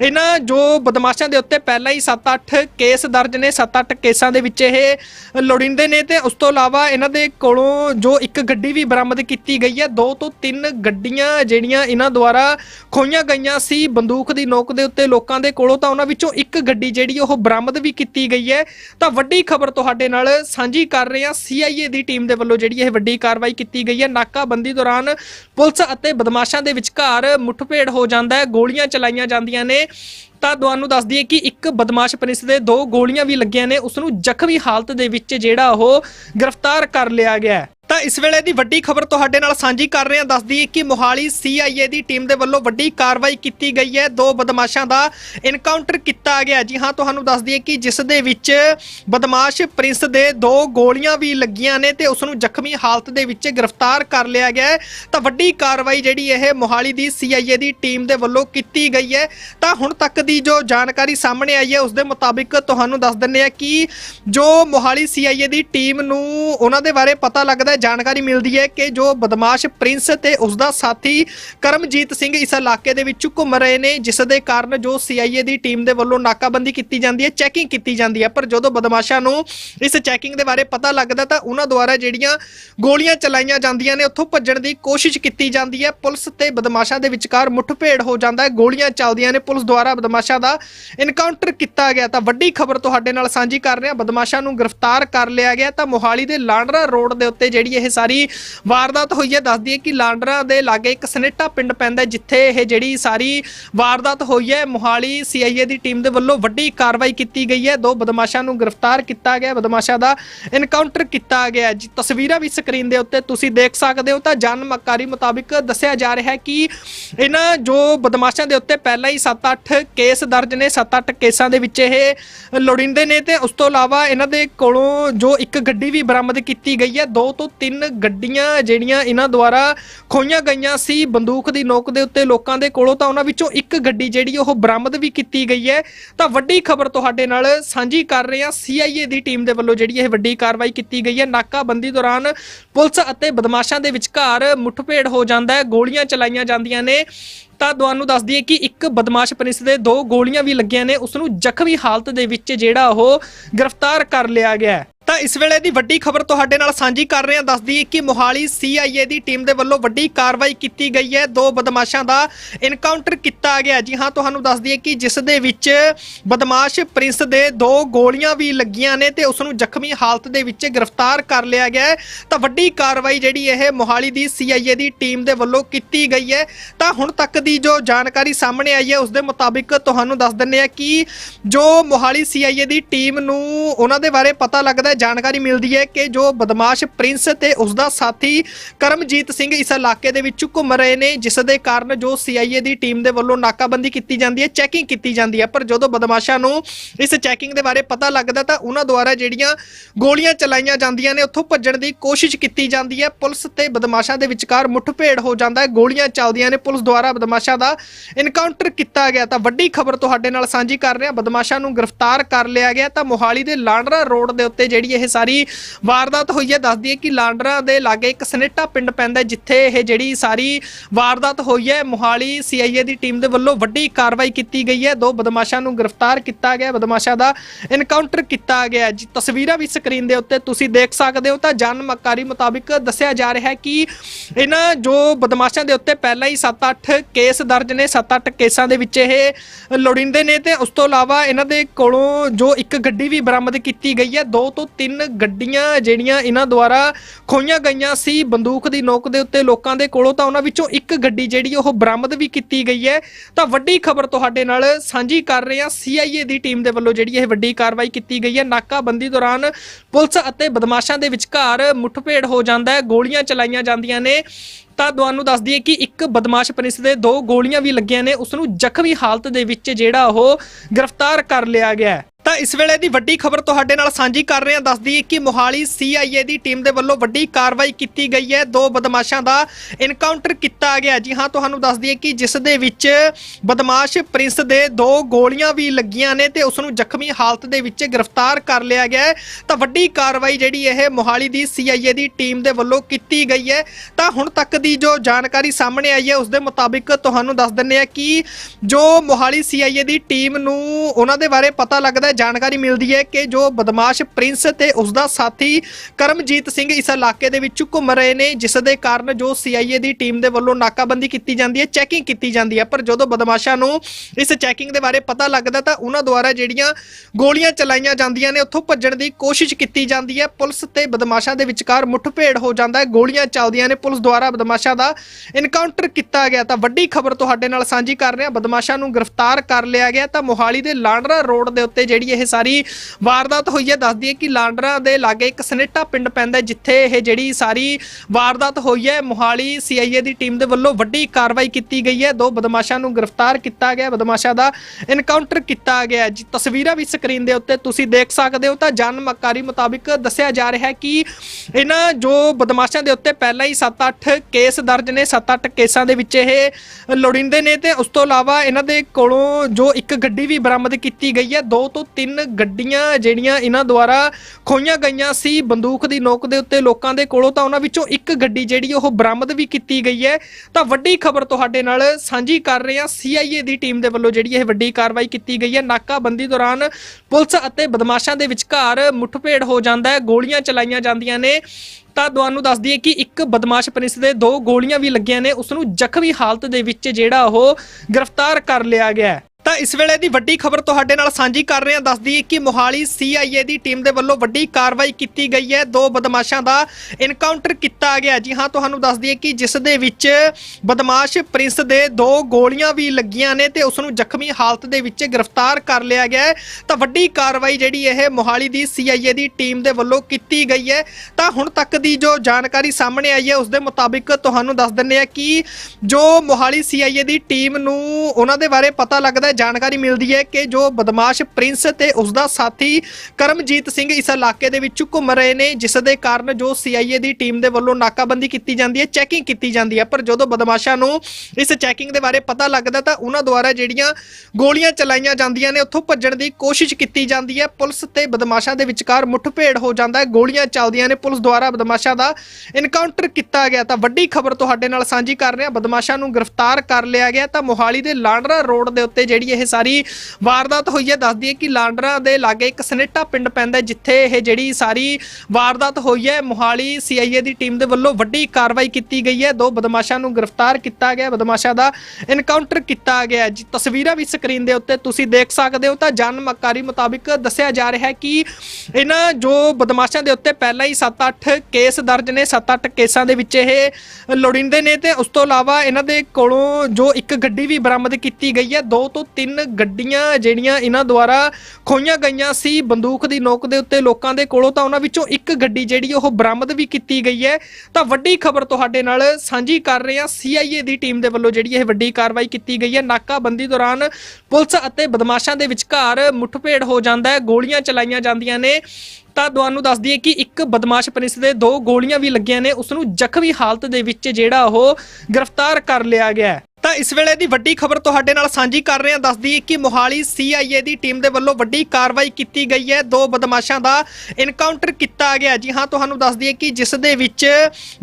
ਇਹਨਾਂ ਜੋ ਬਦਮਾਸ਼ਾਂ ਦੇ ਉੱਤੇ ਪਹਿਲਾਂ ਹੀ 7-8 ਕੇਸ ਦਰਜ ਨੇ 7-8 ਕੇਸਾਂ ਦੇ ਵਿੱਚ ਇਹ ਲੋੜਿੰਦੇ ਨੇ ਤੇ ਉਸ ਤੋਂ ਇਲਾਵਾ ਇਹਨਾਂ ਦੇ ਕੋਲੋਂ ਜੋ ਇੱਕ ਗੱਡੀ ਵੀ ਬਰਾਮਦ ਕੀਤੀ ਗਈ ਹੈ, ਦੋ ਤੋਂ ਤਿੰਨ ਗੱਡੀਆਂ ਜਿਹੜੀਆਂ ਇਹਨਾਂ ਦੁਆਰਾ ਖੋਈਆਂ ਗਈਆਂ ਸੀ ਬੰਦੂਕ ਦੀ ਨੋਕ ਦੇ ਉੱਤੇ ਲੋਕਾਂ ਦੇ ਕੋਲੋਂ, ਤਾਂ ਉਹਨਾਂ ਵਿੱਚੋਂ ਇੱਕ ਗੱਡੀ ਜਿਹੜੀ ਉਹ ਬਰਾਮਦ ਵੀ ਕੀਤੀ ਗਈ ਹੈ। ਤਾਂ ਵੱਡੀ ਖਬਰ ਤੁਹਾਡੇ ਨਾਲ ਸਾਂਝੀ ਕਰ ਰਹੇ ਹਾਂ। ਸੀਆਈਏ ਦੀ ਟੀਮ ਦੇ ਵੱਲੋਂ ਜਿਹੜੀ ਇਹ ਵੱਡੀ ਕਾਰਵਾਈ ਕੀਤੀ ਗਈ ਹੈ। ਨਾਕਾਬੰਦੀ ਦੌਰਾਨ ਪੁਲਿਸ ਅਤੇ ਬਦਮਾਸ਼ਾਂ ਦੇ ਵਿਚਕਾਰ ਮੁੱਠਭੇੜ ਹੋ ਜਾਂਦਾ ਹੈ। ਗੋਲੀਆਂ ਚਲਾਈਆਂ ਜਾਂਦੀਆਂ ਨੇ। ਤਾਂ ਤੁਹਾਨੂੰ ਦੱਸ ਦਈਏ ਕਿ ਇੱਕ ਬਦਮਾਸ਼ ਪ੍ਰਿੰਸ ਦੇ ਦੋ ਗੋਲੀਆਂ ਵੀ ਲੱਗੀਆਂ ਨੇ। ਉਸ ਨੂੰ ਜ਼ਖਮੀ ਹਾਲਤ ਦੇ ਵਿੱਚ ਜਿਹੜਾ ਉਹ ਗ੍ਰਿਫਤਾਰ ਕਰ ਲਿਆ ਗਿਆ ਤਾਂ ਇਸ ਵੇਲੇ ਦੀ ਵੱਡੀ ਖਬਰ ਤੁਹਾਡੇ ਨਾਲ ਸਾਂਝੀ ਕਰ ਰਹੇ ਹਾਂ। ਦੱਸਦੀ ਹੈ ਕਿ ਮੋਹਾਲੀ ਸੀਆਈਏ ਦੀ ਟੀਮ ਦੇ ਵੱਲੋਂ ਵੱਡੀ ਕਾਰਵਾਈ ਕੀਤੀ ਗਈ ਹੈ। ਦੋ ਬਦਮਾਸ਼ਾਂ ਦਾ ਇਨਕਾਊਂਟਰ ਕੀਤਾ ਗਿਆ। ਜੀ ਹਾਂ, ਤੁਹਾਨੂੰ ਦੱਸਦੀ ਹੈ ਕਿ ਜਿਸ ਦੇ ਵਿੱਚ ਬਦਮਾਸ਼ ਪ੍ਰਿੰਸ ਦੇ ਦੋ ਗੋਲੀਆਂ ਵੀ ਲੱਗੀਆਂ ਨੇ ਤੇ ਉਸ ਨੂੰ ਜ਼ਖਮੀ ਹਾਲਤ ਦੇ ਵਿੱਚ ਗ੍ਰਿਫਤਾਰ ਕਰ ਲਿਆ ਗਿਆ ਹੈ। ਤਾਂ ਵੱਡੀ ਕਾਰਵਾਈ ਜਿਹੜੀ ਇਹ ਮੋਹਾਲੀ ਦੀ ਸੀਆਈਏ ਦੀ ਟੀਮ ਦੇ ਵੱਲੋਂ ਕੀਤੀ ਗਈ ਹੈ। ਤਾਂ ਹੁਣ ਤੱਕ ਦੀ ਜੋ ਜਾਣਕਾਰੀ ਸਾਹਮਣੇ ਆਈ ਹੈ, ਉਸ ਦੇ ਮੁਤਾਬਿਕ ਤੁਹਾਨੂੰ ਦੱਸ ਦਿੰਨੇ ਆ ਕਿ ਜੋ ਮੋਹਾਲੀ ਸੀਆਈਏ ਦੀ ਟੀਮ ਨੂੰ ਉਹਨਾਂ ਦੇ ਬਾਰੇ ਪਤਾ ਲੱਗਦਾ ਜਾਣਕਾਰੀ ਮਿਲਦੀ ਹੈ ਕਿ ਜੋ ਬਦਮਾਸ਼ ਪ੍ਰਿੰਸ ਤੇ ਉਸ ਦਾ ਸਾਥੀ ਕਰਮਜੀਤ ਸਿੰਘ ਇਸ ਇਲਾਕੇ ਦੇ ਵਿੱਚ ਘੁੰਮ ਰਹੇ ਨੇ, ਜਿਸ ਦੇ ਕਾਰਨ ਜੋ ਸੀਆਈਏ ਦੀ ਟੀਮ ਦੇ ਵੱਲੋਂ ਨਾਕਾਬੰਦੀ ਕੀਤੀ ਜਾਂਦੀ ਹੈ ਚੈਕਿੰਗ ਕੀਤੀ ਜਾਂਦੀ ਹੈ। ਪਰ ਜਦੋਂ ਬਦਮਾਸ਼ਾਂ ਨੂੰ ਇਸ ਚੈਕਿੰਗ ਦੇ ਬਾਰੇ ਪਤਾ ਲੱਗਦਾ ਤਾਂ ਉਹਨਾਂ ਦੁਆਰਾ ਜਿਹੜੀਆਂ ਗੋਲੀਆਂ ਚਲਾਈਆਂ ਜਾਂਦੀਆਂ ਨੇ, ਉੱਥੋਂ ਭੱਜਣ ਦੀ ਕੋਸ਼ਿਸ਼ ਕੀਤੀ ਜਾਂਦੀ ਹੈ। ਪੁਲਿਸ ਤੇ ਬਦਮਾਸ਼ਾਂ ਦੇ ਵਿਚਕਾਰ ਮੁੱਠਭੇੜ ਹੋ ਜਾਂਦਾ ਹੈ, ਗੋਲੀਆਂ ਚੱਲਦੀਆਂ ਨੇ। ਪੁਲਿਸ ਦੁਆਰਾ ਬਦਮਾਸ਼ਾਂ ਦਾ ਇਨਕਾਊਂਟਰ ਕੀਤਾ ਗਿਆ ਤਾਂ ਵੱਡੀ ਖਬਰ ਤੁਹਾਡੇ ਨਾਲ ਸਾਂਝੀ ਕਰ ਰਹੇ। ਹਾਂ ਬਦਮਾਸ਼ਾਂ ਨੂੰ ਗ੍ਰਿਫਤਾਰ ਕਰ ਲਿਆ ਗਿਆ ਤਾਂ ਮੋਹਾਲੀ ਦੇ ਲਾਂਡਰਾ ਰੋਡ ਦੇ ਉੱਤੇ ਜਿਹੜੀ ਜਿਹੜੀ ਇਹ ਸਾਰੀ ਵਾਰਦਾਤ ਹੋਈ ਹੈ ਦੱਸਦੀ ਹੈ ਕਿ ਲਾਂਡਰਾ ਦੇ ਲਾਗੇ ਇੱਕ ਸਨੇਟਾ ਪਿੰਡ ਪੈਂਦਾ ਜਿੱਥੇ ਇਹ ਜਿਹੜੀ ਸਾਰੀ ਵਾਰਦਾਤ ਹੋਈ ਹੈ, ਮੋਹਾਲੀ ਸੀਆਈਏ ਦੀ ਟੀਮ ਦੇ ਵੱਲੋਂ ਵੱਡੀ ਕਾਰਵਾਈ ਕੀਤੀ ਗਈ ਹੈ। ਦੋ ਬਦਮਾਸ਼ਾਂ ਨੂੰ ਗ੍ਰਿਫਤਾਰ ਕੀਤਾ ਗਿਆ, ਬਦਮਾਸ਼ਾਂ ਦਾ ਐਨਕਾਊਂਟਰ ਕੀਤਾ ਗਿਆ ਜੀ, ਤਸਵੀਰਾਂ ਵੀ ਸਕਰੀਨ ਦੇ ਉੱਤੇ ਤੁਸੀਂ ਦੇਖ ਸਕਦੇ ਹੋ, ਤਾਂ ਜਾਣਕਾਰੀ ਮੁਤਾਬਿਕ ਦੱਸਿਆ ਜਾ ਰਿਹਾ ਹੈ ਕਿ ਇਹਨਾਂ ਜੋ ਬਦਮਾਸ਼ਾਂ ਦੇ ਉੱਤੇ ਪਹਿਲਾਂ ਹੀ 7-8 ਕੇਸ ਦਰਜ ਨੇ 7-8 ਕੇਸਾਂ ਦੇ ਵਿੱਚ ਇਹ ਲੋੜਿੰਦੇ ਨੇ ਤੇ ਉਸ ਤੋਂ ਇਲਾਵਾ ਇਹਨਾਂ ਦੇ ਕੋਲੋਂ ਜੋ ਇੱਕ ਗੱਡੀ ਵੀ ਬਰਾਮਦ ਕੀਤੀ ਗਈ ਹੈ, ਦੋ ਤੋਂ ਤਿੰਨ ਗੱਡੀਆਂ ਜਿਹੜੀਆਂ ਇਹਨਾਂ ਦੁਆਰਾ ਖੋਈਆਂ ਗਈਆਂ ਸੀ ਬੰਦੂਕ ਦੀ ਨੋਕ ਦੇ ਉੱਤੇ ਲੋਕਾਂ ਦੇ ਕੋਲੋਂ, ਤਾਂ ਉਹਨਾਂ ਵਿੱਚੋਂ ਇੱਕ ਗੱਡੀ ਜਿਹੜੀ ਉਹ ਬਰਾਮਦ ਵੀ ਕੀਤੀ ਗਈ ਹੈ। ਤਾਂ ਵੱਡੀ ਖਬਰ ਤੁਹਾਡੇ ਨਾਲ ਸਾਂਝੀ ਕਰ ਰਹੇ ਹਾਂ। ਸੀਆਈਏ ਦੀ ਟੀਮ ਦੇ ਵੱਲੋਂ ਜਿਹੜੀ ਇਹ ਵੱਡੀ ਕਾਰਵਾਈ ਕੀਤੀ ਗਈ ਹੈ। ਨਾਕਾਬੰਦੀ ਦੌਰਾਨ ਪੁਲਿਸ ਅਤੇ ਬਦਮਾਸ਼ਾਂ ਦੇ ਵਿਚਕਾਰ ਮੁੱਠਭੇੜ ਹੋ ਜਾਂਦਾ ਹੈ। ਗੋਲੀਆਂ ਚਲਾਈਆਂ ਜਾਂਦੀਆਂ ਨੇ। ਤਾਂ ਤੁਹਾਨੂੰ ਦੱਸ ਦਈਏ ਕਿ ਇੱਕ ਬਦਮਾਸ਼ ਪੁਲਿਸ ਦੇ ਦੋ ਗੋਲੀਆਂ ਵੀ ਲੱਗੀਆਂ ਨੇ। ਉਸ ਨੂੰ ਜ਼ਖਮੀ ਹਾਲਤ ਦੇ ਵਿੱਚ ਜਿਹੜਾ ਉਹ ਗ੍ਰਿਫਤਾਰ ਕਰ ਲਿਆ ਗਿਆ ਤਾਂ ਇਸ ਵੇਲੇ ਦੀ ਵੱਡੀ ਖਬਰ ਤੁਹਾਡੇ ਨਾਲ ਸਾਂਝੀ ਕਰ ਰਹੇ ਹਾਂ। ਦੱਸ ਦਈਏ ਕਿ ਮੋਹਾਲੀ ਸੀਆਈਏ ਦੀ ਟੀਮ ਦੇ ਵੱਲੋਂ ਵੱਡੀ ਕਾਰਵਾਈ ਕੀਤੀ ਗਈ ਹੈ। ਦੋ ਬਦਮਾਸ਼ਾਂ ਦਾ ਇਨਕਾਊਂਟਰ ਕੀਤਾ ਗਿਆ। ਜੀ ਹਾਂ, ਤੁਹਾਨੂੰ ਦੱਸਦੀ ਹੈ ਕਿ ਜਿਸ ਦੇ ਵਿੱਚ ਬਦਮਾਸ਼ ਪ੍ਰਿੰਸ ਦੇ ਦੋ ਗੋਲੀਆਂ ਵੀ ਲੱਗੀਆਂ ਨੇ ਤੇ ਉਸ ਨੂੰ ਜ਼ਖਮੀ ਹਾਲਤ ਦੇ ਵਿੱਚ ਗ੍ਰਿਫਤਾਰ ਕਰ ਲਿਆ ਗਿਆ ਤਾਂ ਵੱਡੀ ਕਾਰਵਾਈ ਜਿਹੜੀ ਇਹ ਮੋਹਾਲੀ ਦੀ ਸੀਆਈਏ ਦੀ ਟੀਮ ਦੇ ਵੱਲੋਂ ਕੀਤੀ ਗਈ ਹੈ। ਤਾਂ ਹੁਣ ਤੱਕ ਦੀ ਜੋ ਜਾਣਕਾਰੀ ਸਾਹਮਣੇ ਆਈ ਹੈ, ਉਸ ਦੇ ਮੁਤਾਬਿਕ ਤੁਹਾਨੂੰ ਦੱਸ ਦਿੰਨੇ ਆ ਕਿ ਜੋ ਮੋਹਾਲੀ ਸੀਆਈਏ ਦੀ ਟੀਮ ਨੂੰ ਉਹਨਾਂ ਦੇ ਬਾਰੇ ਪਤਾ ਲੱਗਦਾ ਜਾਣਕਾਰੀ ਮਿਲਦੀ ਹੈ ਕਿ ਜੋ ਬਦਮਾਸ਼ ਪ੍ਰਿੰਸ ਤੇ ਉਸ ਦਾ ਸਾਥੀ ਕਰਮਜੀਤ ਸਿੰਘ ਇਸ ਇਲਾਕੇ ਦੇ ਵਿੱਚ ਘੁੰਮ ਰਹੇ ਨੇ, ਜਿਸ ਦੇ ਕਾਰਨ ਜੋ ਸੀਆਈਏ ਦੀ ਟੀਮ ਦੇ ਵੱਲੋਂ ਨਾਕਾਬੰਦੀ ਕੀਤੀ ਜਾਂਦੀ ਹੈ ਚੈਕਿੰਗ ਕੀਤੀ ਜਾਂਦੀ ਹੈ। ਪਰ ਜਦੋਂ ਬਦਮਾਸ਼ਾਂ ਨੂੰ ਇਸ ਚੈਕਿੰਗ ਦੇ ਬਾਰੇ ਪਤਾ ਲੱਗਦਾ ਤਾਂ ਉਹਨਾਂ ਦੁਆਰਾ ਜਿਹੜੀਆਂ ਗੋਲੀਆਂ ਚਲਾਈਆਂ ਜਾਂਦੀਆਂ ਨੇ, ਉੱਥੋਂ ਭੱਜਣ ਦੀ ਕੋਸ਼ਿਸ਼ ਕੀਤੀ ਜਾਂਦੀ ਹੈ। ਪੁਲਿਸ ਤੇ ਬਦਮਾਸ਼ਾਂ ਦੇ ਵਿਚਕਾਰ ਮੁੱਠਭੇੜ ਹੋ ਜਾਂਦਾ ਹੈ, ਗੋਲੀਆਂ ਚੱਲਦੀਆਂ ਨੇ। ਪੁਲਿਸ ਦੁਆਰਾ ਬਦਮਾਸ਼ਾਂ ਦਾ ਇਨਕਾਊਂਟਰ ਕੀਤਾ ਗਿਆ ਤਾਂ ਵੱਡੀ ਖਬਰ ਤੁਹਾਡੇ ਨਾਲ ਸਾਂਝੀ ਕਰ ਰਹੇ। ਹਾਂ ਬਦਮਾਸ਼ਾਂ ਨੂੰ ਗ੍ਰਿਫਤਾਰ ਕਰ ਲਿਆ ਗਿਆ ਤਾਂ ਮੋਹਾਲੀ ਦੇ ਲਾਂਡਰਾ ਰੋਡ ਦੇ ਉੱਤੇ ਜਿਹੜੀ ਇਹ ਸਾਰੀ ਵਾਰਦਾਤ ਹੋਈ ਹੈ ਦੱਸਦੀ ਹੈ ਕਿ ਲਾਂਡਰਾ ਦੇ ਲਾਗੇ ਇੱਕ ਸਨੇਟਾ ਪਿੰਡ ਪੈਂਦਾ ਜਿੱਥੇ ਇਹ ਜਿਹੜੀ ਸਾਰੀ ਵਾਰਦਾਤ ਹੋਈ ਹੈ, ਮੋਹਾਲੀ ਸੀਆਈਏ ਦੀ ਟੀਮ ਦੇ ਵੱਲੋਂ ਵੱਡੀ ਕਾਰਵਾਈ ਕੀਤੀ ਗਈ ਹੈ। ਦੋ ਬਦਮਾਸ਼ਾਂ ਨੂੰ ਗ੍ਰਿਫਤਾਰ ਕੀਤਾ ਗਿਆ, ਬਦਮਾਸ਼ਾਂ ਦਾ ਐਨਕਾਊਂਟਰ ਕੀਤਾ ਗਿਆ ਜੀ, ਤਸਵੀਰਾਂ ਵੀ ਸਕਰੀਨ ਦੇ ਉੱਤੇ ਤੁਸੀਂ ਦੇਖ ਸਕਦੇ ਹੋ, ਤਾਂ ਜਾਣਕਾਰੀ ਮੁਤਾਬਿਕ ਦੱਸਿਆ ਜਾ ਰਿਹਾ ਹੈ ਕਿ ਇਹਨਾਂ ਜੋ ਬਦਮਾਸ਼ਾਂ ਦੇ ਉੱਤੇ ਪਹਿਲਾਂ ਹੀ 7-8 ਕੇਸ ਦਰਜ ਨੇ 7-8 ਕੇਸਾਂ ਦੇ ਵਿੱਚ ਇਹ ਲੋੜਿੰਦੇ ਨੇ ਤੇ ਉਸ ਤੋਂ ਇਲਾਵਾ ਇਹਨਾਂ ਦੇ ਕੋਲੋਂ ਜੋ ਇੱਕ ਗੱਡੀ ਵੀ ਬਰਾਮਦ ਕੀਤੀ ਗਈ ਹੈ, ਦੋ ਤੋਂ ਤਿੰਨ ਗੱਡੀਆਂ ਜਿਹੜੀਆਂ ਇਹਨਾਂ ਦੁਆਰਾ ਖੋਈਆਂ ਗਈਆਂ ਸੀ ਬੰਦੂਕ ਦੀ ਨੋਕ ਦੇ ਉੱਤੇ ਲੋਕਾਂ ਦੇ ਕੋਲੋਂ, ਤਾਂ ਉਹਨਾਂ ਵਿੱਚੋਂ ਇੱਕ ਗੱਡੀ ਜਿਹੜੀ ਉਹ ਬਰਾਮਦ ਵੀ ਕੀਤੀ ਗਈ ਹੈ। ਤਾਂ ਵੱਡੀ ਖਬਰ ਤੁਹਾਡੇ ਨਾਲ ਸਾਂਝੀ ਕਰ ਰਹੇ ਹਾਂ। ਸੀਆਈਏ ਦੀ ਟੀਮ ਦੇ ਵੱਲੋਂ ਜਿਹੜੀ ਇਹ ਵੱਡੀ ਕਾਰਵਾਈ ਕੀਤੀ ਗਈ ਹੈ। ਨਾਕਾਬੰਦੀ ਦੌਰਾਨ ਪੁਲਿਸ ਅਤੇ ਬਦਮਾਸ਼ਾਂ ਦੇ ਵਿਚਕਾਰ ਮੁੱਠਭੇੜ ਹੋ ਜਾਂਦਾ ਹੈ। ਗੋਲੀਆਂ ਚਲਾਈਆਂ ਜਾਂਦੀਆਂ ਨੇ। ਤਾਂ ਤੁਹਾਨੂੰ ਦੱਸ ਦਈਏ ਕਿ ਇੱਕ ਬਦਮਾਸ਼ ਪੁਲਿਸ ਦੇ ਦੋ ਗੋਲੀਆਂ ਵੀ ਲੱਗੀਆਂ ਨੇ। ਉਸ ਨੂੰ ਜ਼ਖਮੀ ਹਾਲਤ ਦੇ ਵਿੱਚ ਜਿਹੜਾ ਉਹ ਗ੍ਰਿਫਤਾਰ ਕਰ ਲਿਆ ਗਿਆ ਤਾਂ ਇਸ ਵੇਲੇ ਦੀ ਵੱਡੀ ਖਬਰ ਤੁਹਾਡੇ ਨਾਲ ਸਾਂਝੀ ਕਰ ਰਹੇ ਹਾਂ। ਦੱਸ ਦਈਏ ਕਿ ਮੋਹਾਲੀ ਸੀਆਈਏ ਦੀ ਟੀਮ ਦੇ ਵੱਲੋਂ ਵੱਡੀ ਕਾਰਵਾਈ ਕੀਤੀ ਗਈ ਹੈ। ਦੋ ਬਦਮਾਸ਼ਾਂ ਦਾ ਇਨਕਾਊਂਟਰ ਕੀਤਾ ਗਿਆ ਜੀ ਹਾਂ, ਤੁਹਾਨੂੰ ਦੱਸਦੀ ਦਈਏ ਕਿ ਜਿਸ ਦੇ ਵਿੱਚ ਬਦਮਾਸ਼ ਪ੍ਰਿੰਸ ਦੇ ਦੋ ਗੋਲੀਆਂ ਵੀ ਲੱਗੀਆਂ ਨੇ ਤੇ ਉਸ ਨੂੰ ਜ਼ਖਮੀ ਹਾਲਤ ਦੇ ਵਿੱਚ ਗ੍ਰਿਫਤਾਰ ਕਰ ਲਿਆ ਗਿਆ ਤਾਂ ਵੱਡੀ ਕਾਰਵਾਈ ਜਿਹੜੀ ਇਹ ਮੋਹਾਲੀ ਦੀ ਸੀਆਈਏ ਦੀ ਟੀਮ ਦੇ ਵੱਲੋਂ ਕੀਤੀ ਗਈ ਹੈ। ਤਾਂ ਹੁਣ ਤੱਕ ਦੀ ਜੋ ਜਾਣਕਾਰੀ ਸਾਹਮਣੇ ਆਈ ਹੈ, ਉਸ ਦੇ ਮੁਤਾਬਿਕ ਤੁਹਾਨੂੰ ਦੱਸ ਦਿੰਨੇ ਆ ਕਿ ਜੋ ਮੋਹਾਲੀ ਸੀਆਈਏ ਦੀ ਟੀਮ ਨੂੰ ਉਹਨਾਂ ਦੇ ਬਾਰੇ ਪਤਾ ਲੱਗਦਾ ਜਾਣਕਾਰੀ ਮਿਲਦੀ ਹੈ ਕਿ ਜੋ ਬਦਮਾਸ਼ ਪ੍ਰਿੰਸ ਤੇ ਉਸ ਦਾ ਸਾਥੀ ਕਰਮਜੀਤ ਸਿੰਘ ਇਸ ਇਲਾਕੇ ਦੇ ਵਿੱਚ ਘੁੰਮ ਰਹੇ ਨੇ, ਜਿਸ ਦੇ ਕਾਰਨ ਜੋ ਸੀਆਈਏ ਦੀ ਟੀਮ ਦੇ ਵੱਲੋਂ ਨਾਕਾਬੰਦੀ ਕੀਤੀ ਜਾਂਦੀ ਹੈ ਚੈਕਿੰਗ ਕੀਤੀ ਜਾਂਦੀ ਹੈ। ਪਰ ਜਦੋਂ ਬਦਮਾਸ਼ਾਂ ਨੂੰ ਇਸ ਚੈਕਿੰਗ ਦੇ ਬਾਰੇ ਪਤਾ ਲੱਗਦਾ ਤਾਂ ਉਹਨਾਂ ਦੁਆਰਾ ਜਿਹੜੀਆਂ ਗੋਲੀਆਂ ਚਲਾਈਆਂ ਜਾਂਦੀਆਂ ਨੇ, ਉੱਥੋਂ ਭੱਜਣ ਦੀ ਕੋਸ਼ਿਸ਼ ਕੀਤੀ ਜਾਂਦੀ ਹੈ। ਪੁਲਿਸ ਤੇ ਬਦਮਾਸ਼ਾਂ ਦੇ ਵਿਚਕਾਰ ਮੁੱਠਭੇੜ ਹੋ ਜਾਂਦਾ ਹੈ, ਗੋਲੀਆਂ ਚੱਲਦੀਆਂ ਨੇ। ਪੁਲਿਸ ਦੁਆਰਾ ਬਦਮਾਸ਼ਾਂ ਦਾ ਇਨਕਾਊਂਟਰ ਕੀਤਾ ਗਿਆ ਤਾਂ ਵੱਡੀ ਖਬਰ ਤੁਹਾਡੇ ਨਾਲ ਸਾਂਝੀ ਕਰ ਰਹੇ। ਹਾਂ ਬਦਮਾਸ਼ਾਂ ਨੂੰ ਗ੍ਰਿਫਤਾਰ ਕਰ ਲਿਆ ਗਿਆ ਤਾਂ ਮੋਹਾਲੀ ਦੇ ਲਾਂਡਰਾ ਰੋਡ ਦੇ ਉੱਤੇ ਜਿਹੜੀ ਇਹ ਸਾਰੀ ਵਾਰਦਾਤ ਹੋਈ ਹੈ, ਦੱਸਦੀ ਹੈ ਕਿ ਲਾਂਡਰਾ ਦੇ ਲਾਗੇ ਇੱਕ ਸਨੇਟਾ ਪਿੰਡ ਪੈਂਦਾ ਜਿੱਥੇ ਇਹ ਜਿਹੜੀ ਸਾਰੀ ਵਾਰਦਾਤ ਹੋਈ ਹੈ, ਮੋਹਾਲੀ ਸੀਆਈਏ ਦੀ ਟੀਮ ਦੇ ਵੱਲੋਂ ਵੱਡੀ ਕਾਰਵਾਈ ਕੀਤੀ ਗਈ ਹੈ। ਦੋ ਬਦਮਾਸ਼ਾਂ ਨੂੰ ਗ੍ਰਿਫਤਾਰ ਕੀਤਾ ਗਿਆ, ਬਦਮਾਸ਼ਾਂ ਦਾ ਐਨਕਾਊਂਟਰ ਕੀਤਾ ਗਿਆ ਜੀ, ਤਸਵੀਰਾਂ ਵੀ ਸਕਰੀਨ ਦੇ ਉੱਤੇ ਤੁਸੀਂ ਦੇਖ ਸਕਦੇ ਹੋ, ਤਾਂ ਜਾਣਕਾਰੀ ਮੁਤਾਬਿਕ ਦੱਸਿਆ ਜਾ ਰਿਹਾ ਹੈ ਕਿ ਇਹਨਾਂ ਜੋ ਬਦਮਾਸ਼ਾਂ ਦੇ ਉੱਤੇ ਪਹਿਲਾਂ ਹੀ 7-8 ਕੇਸ ਦਰਜ ਨੇ 7-8 ਕੇਸਾਂ ਦੇ ਵਿੱਚ ਇਹ ਲੋੜਿੰਦੇ ਨੇ ਤੇ ਉਸ ਤੋਂ ਇਲਾਵਾ ਇਹਨਾਂ ਦੇ ਕੋਲੋਂ ਜੋ ਇੱਕ ਗੱਡੀ ਵੀ ਬਰਾਮਦ ਕੀਤੀ ਗਈ ਹੈ, ਦੋ ਤੋਂ ਤਿੰਨ ਗੱਡੀਆਂ ਜਿਹੜੀਆਂ ਇਹਨਾਂ ਦੁਆਰਾ ਖੋਈਆਂ ਗਈਆਂ ਸੀ ਬੰਦੂਕ ਦੀ ਨੋਕ ਦੇ ਉੱਤੇ ਲੋਕਾਂ ਦੇ ਕੋਲੋਂ, ਤਾਂ ਉਹਨਾਂ ਵਿੱਚੋਂ ਇੱਕ ਗੱਡੀ ਜਿਹੜੀ ਉਹ ਬਰਾਮਦ ਵੀ ਕੀਤੀ ਗਈ ਹੈ। ਤਾਂ ਵੱਡੀ ਖਬਰ ਤੁਹਾਡੇ ਨਾਲ ਸਾਂਝੀ ਕਰ ਰਹੇ ਹਾਂ। ਸੀਆਈਏ ਦੀ ਟੀਮ ਦੇ ਵੱਲੋਂ ਜਿਹੜੀ ਇਹ ਵੱਡੀ ਕਾਰਵਾਈ ਕੀਤੀ ਗਈ ਹੈ। ਨਾਕਾਬੰਦੀ ਦੌਰਾਨ ਪੁਲਿਸ ਅਤੇ ਬਦਮਾਸ਼ਾਂ ਦੇ ਵਿਚਕਾਰ ਮੁੱਠਭੇੜ ਹੋ ਜਾਂਦਾ ਹੈ। ਗੋਲੀਆਂ ਚਲਾਈਆਂ ਜਾਂਦੀਆਂ ਨੇ। ਤਾਂ ਤੁਹਾਨੂੰ ਦੱਸ ਦਈਏ ਕਿ ਇੱਕ ਬਦਮਾਸ਼ ਪੁਲਿਸ ਦੇ ਦੋ ਗੋਲੀਆਂ ਵੀ ਲੱਗੀਆਂ ਨੇ। ਉਸ ਨੂੰ ਜ਼ਖਮੀ ਹਾਲਤ ਦੇ ਵਿੱਚ ਜਿਹੜਾ ਉਹ ਗ੍ਰਿਫਤਾਰ ਕਰ ਲਿਆ ਗਿਆ ਇਸ ਵੇਲੇ ਦੀ ਵੱਡੀ ਖਬਰ ਤੁਹਾਡੇ ਨਾਲ ਸਾਂਝੀ ਕਰ ਰਹੇ ਹਾਂ। ਦੱਸਦੀ ਕਿ ਮੋਹਾਲੀ ਸੀਆਈਏ ਦੀ ਟੀਮ ਦੇ ਵੱਲੋਂ ਵੱਡੀ ਕਾਰਵਾਈ ਕੀਤੀ ਗਈ ਹੈ। ਦੋ ਬਦਮਾਸ਼ਾਂ ਦਾ ਇਨਕਾਊਂਟਰ ਕੀਤਾ ਗਿਆ ਜੀ ਹਾਂ, ਤੁਹਾਨੂੰ ਦੱਸਦੀ ਹੈ ਕਿ ਜਿਸ ਦੇ ਵਿੱਚ ਬਦਮਾਸ਼ ਪ੍ਰਿੰਸ ਦੇ ਦੋ ਗੋਲੀਆਂ ਵੀ ਲੱਗੀਆਂ ਨੇ ਤੇ ਉਸ ਨੂੰ ਜ਼ਖਮੀ ਹਾਲਤ ਦੇ ਵਿੱਚ ਗ੍ਰਿਫਤਾਰ ਕਰ ਲਿਆ ਗਿਆ ਤਾਂ ਵੱਡੀ ਕਾਰਵਾਈ ਜਿਹੜੀ ਇਹ ਮੋਹਾਲੀ ਦੀ ਸੀਆਈਏ ਦੀ ਟੀਮ ਦੇ ਵੱਲੋਂ ਕੀਤੀ ਗਈ ਹੈ। ਤਾਂ ਹੁਣ ਤੱਕ ਦੀ ਜੋ ਜਾਣਕਾਰੀ ਸਾਹਮਣੇ ਆਈ ਹੈ, ਉਸ ਦੇ ਮੁਤਾਬਿਕ ਤੁਹਾਨੂੰ ਦੱਸ ਦਿੰਦੇ ਆ ਕਿ ਜੋ ਮੋਹਾਲੀ ਸੀਆਈਏ ਦੀ ਟੀਮ ਨੂੰ ਉਹਨਾਂ ਦੇ ਬਾਰੇ ਪਤਾ ਲੱਗਦਾ ਹੈ। ਜਾਣਕਾਰੀ ਮਿਲਦੀ ਹੈ ਕਿ ਜੋ ਬਦਮਾਸ਼ ਪ੍ਰਿੰਸ ਤੇ ਉਸ ਦਾ ਸਾਥੀ ਕਰਮਜੀਤ ਸਿੰਘ ਇਸ ਇਲਾਕੇ ਦੇ ਵਿੱਚ ਘੁੰਮ ਰਹੇ ਨੇ, ਜਿਸ ਦੇ ਕਾਰਨ ਜੋ ਸੀਆਈਏ ਦੀ ਟੀਮ ਦੇ ਵੱਲੋਂ ਨਾਕਾਬੰਦੀ ਕੀਤੀ ਜਾਂਦੀ ਹੈ ਚੈਕਿੰਗ ਕੀਤੀ ਜਾਂਦੀ ਹੈ। ਪਰ ਜਦੋਂ ਬਦਮਾਸ਼ਾਂ ਨੂੰ ਇਸ ਚੈਕਿੰਗ ਦੇ ਬਾਰੇ ਪਤਾ ਲੱਗਦਾ ਤਾਂ ਉਹਨਾਂ ਦੁਆਰਾ ਜਿਹੜੀਆਂ ਗੋਲੀਆਂ ਚਲਾਈਆਂ ਜਾਂਦੀਆਂ ਨੇ, ਉੱਥੋਂ ਭੱਜਣ ਦੀ ਕੋਸ਼ਿਸ਼ ਕੀਤੀ ਜਾਂਦੀ ਹੈ। ਪੁਲਿਸ ਤੇ ਬਦਮਾਸ਼ਾਂ ਦੇ ਵਿਚਕਾਰ ਮੁੱਠਭੇੜ ਹੋ ਜਾਂਦਾ ਹੈ, ਗੋਲੀਆਂ ਚੱਲਦੀਆਂ ਨੇ। ਪੁਲਿਸ ਦੁਆਰਾ ਬਦਮਾਸ਼ਾਂ ਦਾ ਇਨਕਾਊਂਟਰ ਕੀਤਾ ਗਿਆ ਤਾਂ ਵੱਡੀ ਖਬਰ ਤੁਹਾਡੇ ਨਾਲ ਸਾਂਝੀ ਕਰ ਰਹੇ। ਹਾਂ ਬਦਮਾਸ਼ਾਂ ਨੂੰ ਗ੍ਰਿਫਤਾਰ ਕਰ ਲਿਆ ਗਿਆ ਤਾਂ ਮੋਹਾਲੀ ਦੇ ਲਾਂਡਰਾ ਰੋਡ ਦੇ ਉੱਤੇ ਜਿਹੜੀ ਇਹ ਸਾਰੀ ਵਾਰਦਾਤ ਹੋਈ ਹੈ। ਦੱਸਦੀ ਹੈ ਕਿ ਲਾਂਡਰਾ ਦੇ ਲਾਗੇ ਇੱਕ ਸਨੇਟਾ ਪਿੰਡ ਪੈਂਦਾ ਜਿੱਥੇ ਇਹ ਜਿਹੜੀ ਸਾਰੀ ਵਾਰਦਾਤ ਹੋਈ ਹੈ, ਮੋਹਾਲੀ ਸੀਆਈਏ ਦੀ ਟੀਮ ਦੇ ਵੱਲੋਂ ਵੱਡੀ ਕਾਰਵਾਈ ਕੀਤੀ ਗਈ ਹੈ। ਦੋ ਬਦਮਾਸ਼ਾਂ ਨੂੰ ਗ੍ਰਿਫਤਾਰ ਕੀਤਾ ਗਿਆ, ਬਦਮਾਸ਼ਾਂ ਦਾ ਇਨਕਾਊਂਟਰ ਕੀਤਾ ਗਿਆ ਤਸਵੀਰਾਂ ਵੀ ਸਕਰੀਨ ਦੇ ਉੱਤੇ ਤੁਸੀਂ ਦੇਖ ਸਕਦੇ ਹੋ। ਤਾਂ ਜਾਣਕਾਰੀ ਮੁਤਾਬਿਕ ਦੱਸਿਆ ਜਾ ਰਿਹਾ ਹੈ ਕਿ ਇਹਨਾਂ ਜੋ ਬਦਮਾਸ਼ਾਂ ਦੇ ਉੱਤੇ ਪਹਿਲਾਂ ਹੀ 7-8 ਕੇਸ ਦਰਜ ਨੇ 7-8 ਕੇਸਾਂ ਦੇ ਵਿੱਚ ਇਹ ਲੋੜਿੰਦੇ ਨੇ ਤੇ ਉਸ ਤੋਂ ਇਲਾਵਾ ਇਹਨਾਂ ਦੇ ਕੋਲੋਂ ਜੋ ਇੱਕ ਗੱਡੀ ਵੀ ਬਰਾਮਦ ਕੀਤੀ ਗਈ ਹੈ, ਦੋ ਤੋਂ ਤਿੰਨ ਗੱਡੀਆਂ ਜਿਹੜੀਆਂ ਇਹਨਾਂ ਦੁਆਰਾ ਖੋਈਆਂ ਗਈਆਂ ਸੀ ਬੰਦੂਕ ਦੀ ਨੋਕ ਦੇ ਉੱਤੇ ਲੋਕਾਂ ਦੇ ਕੋਲੋਂ, ਤਾਂ ਉਹਨਾਂ ਵਿੱਚੋਂ ਇੱਕ ਗੱਡੀ ਜਿਹੜੀ ਉਹ ਬਰਾਮਦ ਵੀ ਕੀਤੀ ਗਈ ਹੈ। ਤਾਂ ਵੱਡੀ ਖਬਰ ਤੁਹਾਡੇ ਨਾਲ ਸਾਂਝੀ ਕਰ ਰਹੇ ਹਾਂ। ਸੀਆਈਏ ਦੀ ਟੀਮ ਦੇ ਵੱਲੋਂ ਜਿਹੜੀ ਇਹ ਵੱਡੀ ਕਾਰਵਾਈ ਕੀਤੀ ਗਈ ਹੈ। ਨਾਕਾਬੰਦੀ ਦੌਰਾਨ ਪੁਲਿਸ ਅਤੇ ਬਦਮਾਸ਼ਾਂ ਦੇ ਵਿਚਕਾਰ ਮੁੱਠਭੇੜ ਹੋ ਜਾਂਦਾ ਹੈ। ਗੋਲੀਆਂ ਚਲਾਈਆਂ ਜਾਂਦੀਆਂ ਨੇ। ਤਾਂ ਤੁਹਾਨੂੰ ਦੱਸ ਦਈਏ ਕਿ ਇੱਕ ਬਦਮਾਸ਼ ਪ੍ਰਿੰਸ ਦੇ ਦੋ ਗੋਲੀਆਂ ਵੀ ਲੱਗੀਆਂ ਨੇ। ਉਸ ਨੂੰ ਜ਼ਖਮੀ ਹਾਲਤ ਦੇ ਵਿੱਚ ਜਿਹੜਾ ਉਹ ਗ੍ਰਿਫਤਾਰ ਕਰ ਲਿਆ ਗਿਆ ਤਾਂ ਇਸ ਵੇਲੇ ਦੀ ਵੱਡੀ ਖਬਰ ਤੁਹਾਡੇ ਨਾਲ ਸਾਂਝੀ ਕਰ ਰਹੇ ਹਾਂ। ਦੱਸਦੀ ਹੈ ਕਿ ਮੋਹਾਲੀ ਸੀਆਈਏ ਦੀ ਟੀਮ ਦੇ ਵੱਲੋਂ ਵੱਡੀ ਕਾਰਵਾਈ ਕੀਤੀ ਗਈ ਹੈ। ਦੋ ਬਦਮਾਸ਼ਾਂ ਦਾ ਇਨਕਾਊਂਟਰ ਕੀਤਾ ਗਿਆ। ਜੀ ਹਾਂ, ਤੁਹਾਨੂੰ ਦੱਸਦੀ ਹੈ ਕਿ ਜਿਸ ਦੇ ਵਿੱਚ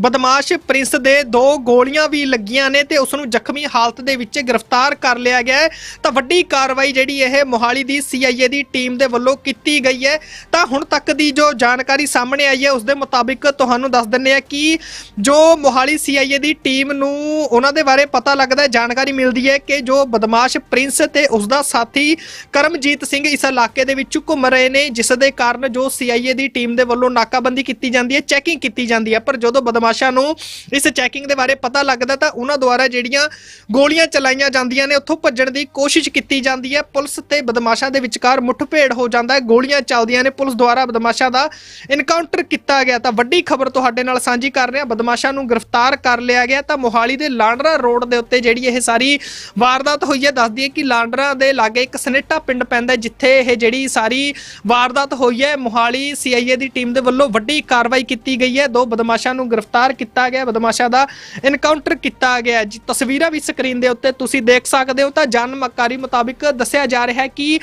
ਬਦਮਾਸ਼ ਪ੍ਰਿੰਸ ਦੇ ਦੋ ਗੋਲੀਆਂ ਵੀ ਲੱਗੀਆਂ ਨੇ ਤੇ ਉਸ ਨੂੰ ਜ਼ਖਮੀ ਹਾਲਤ ਦੇ ਵਿੱਚ ਗ੍ਰਿਫਤਾਰ ਕਰ ਲਿਆ ਗਿਆ ਹੈ। ਤਾਂ ਵੱਡੀ ਕਾਰਵਾਈ ਜਿਹੜੀ ਇਹ ਮੋਹਾਲੀ ਦੀ ਸੀਆਈਏ ਦੀ ਟੀਮ ਦੇ ਵੱਲੋਂ ਕੀਤੀ ਗਈ ਹੈ। ਤਾਂ ਹੁਣ ਤੱਕ ਦੀ ਜੋ ਜਾਣਕਾਰੀ ਸਾਹਮਣੇ ਆਈ ਹੈ, ਉਸ ਦੇ ਮੁਤਾਬਿਕ ਤੁਹਾਨੂੰ ਦੱਸ ਦਿੰਦੇ ਆ ਕਿ ਜੋ ਮੋਹਾਲੀ ਸੀਆਈਏ ਦੀ ਟੀਮ ਨੂੰ ਉਹਨਾਂ ਦੇ ਬਾਰੇ ਪਤਾ ਲੱਗਦਾ ਜਾਣਕਾਰੀ ਮਿਲਦੀ ਹੈ ਕਿ ਜੋ ਬਦਮਾਸ਼ ਪ੍ਰਿੰਸ ਤੇ ਉਸ ਦਾ ਸਾਥੀ ਕਰਮਜੀਤ ਸਿੰਘ ਇਸ ਇਲਾਕੇ ਦੇ ਵਿੱਚ ਘੁੰਮ ਰਹੇ ਨੇ, ਜਿਸ ਦੇ ਕਾਰਨ ਜੋ ਸੀਆਈਏ ਦੀ ਟੀਮ ਦੇ ਵੱਲੋਂ ਨਾਕਾਬੰਦੀ ਕੀਤੀ ਜਾਂਦੀ ਹੈ ਚੈਕਿੰਗ ਕੀਤੀ ਜਾਂਦੀ ਹੈ। ਪਰ ਜਦੋਂ ਬਦਮਾਸ਼ਾਂ ਨੂੰ ਇਸ ਚੈਕਿੰਗ ਦੇ ਬਾਰੇ ਪਤਾ ਲੱਗਦਾ, ਤਾਂ ਉਹਨਾਂ ਦੁਆਰਾ ਜਿਹੜੀਆਂ ਗੋਲੀਆਂ ਚਲਾਈਆਂ ਜਾਂਦੀਆਂ ਨੇ, ਉੱਥੋਂ ਭੱਜਣ ਦੀ ਕੋਸ਼ਿਸ਼ ਕੀਤੀ ਜਾਂਦੀ ਹੈ। ਪੁਲਿਸ ਤੇ ਬਦਮਾਸ਼ਾਂ ਦੇ ਵਿਚਕਾਰ ਮੁੱਠਭੇੜ ਹੋ ਜਾਂਦਾ ਹੈ, ਗੋਲੀਆਂ ਚੱਲਦੀਆਂ ਨੇ। ਪੁਲਿਸ ਦੁਆਰਾ ਬਦਮਾਸ਼ਾਂ ਦਾ ਇਨਕਾਊਂਟਰ ਕੀਤਾ ਗਿਆ। ਤਾਂ ਵੱਡੀ ਖਬਰ ਤੁਹਾਡੇ ਨਾਲ ਸਾਂਝੀ ਕਰ ਰਹੇ ਹਾਂ ਬਦਮਾਸ਼ਾਂ ਨੂੰ ਗ੍ਰਿਫਤਾਰ ਕਰ ਲਿਆ ਗਿਆ। ਤਾਂ ਮੋਹਾਲੀ ਦੇ ਲਾਂਡਰਾ ਰੋਡ ਦੇ ਉੱਤੇ ਜਿਹੜੀ ਇਹ ਸਾਰੀ ਵਾਰਦਾਤ ਹੋਈ ਹੈ। ਦੱਸਦੀ ਹੈ ਕਿ ਲਾਂਡਰਾ ਦੇ ਲਾਗੇ ਇੱਕ ਸਨੇਟਾ ਪਿੰਡ ਪੈਂਦਾ ਜਿੱਥੇ ਇਹ ਜਿਹੜੀ ਸਾਰੀ ਵਾਰਦਾਤ ਹੋਈ ਹੈ, ਮੋਹਾਲੀ ਸੀਆਈਏ ਦੀ ਟੀਮ ਦੇ ਵੱਲੋਂ ਵੱਡੀ ਕਾਰਵਾਈ ਕੀਤੀ ਗਈ ਹੈ। ਦੋ ਬਦਮਾਸ਼ਾਂ ਨੂੰ ਗ੍ਰਿਫਤਾਰ ਕੀਤਾ ਗਿਆ, ਬਦਮਾਸ਼ਾਂ ਦਾ ਇਨਕਾਊਂਟਰ ਕੀਤਾ ਗਿਆ ਜੀ, ਤਸਵੀਰਾਂ ਵੀ ਸਕਰੀਨ ਦੇ ਉੱਤੇ ਤੁਸੀਂ ਦੇਖ ਸਕਦੇ ਹੋ। ਤਾਂ ਜਾਣਕਾਰੀ ਮੁਤਾਬਿਕ ਦੱਸਿਆ ਜਾ ਰਿਹਾ ਹੈ ਕਿ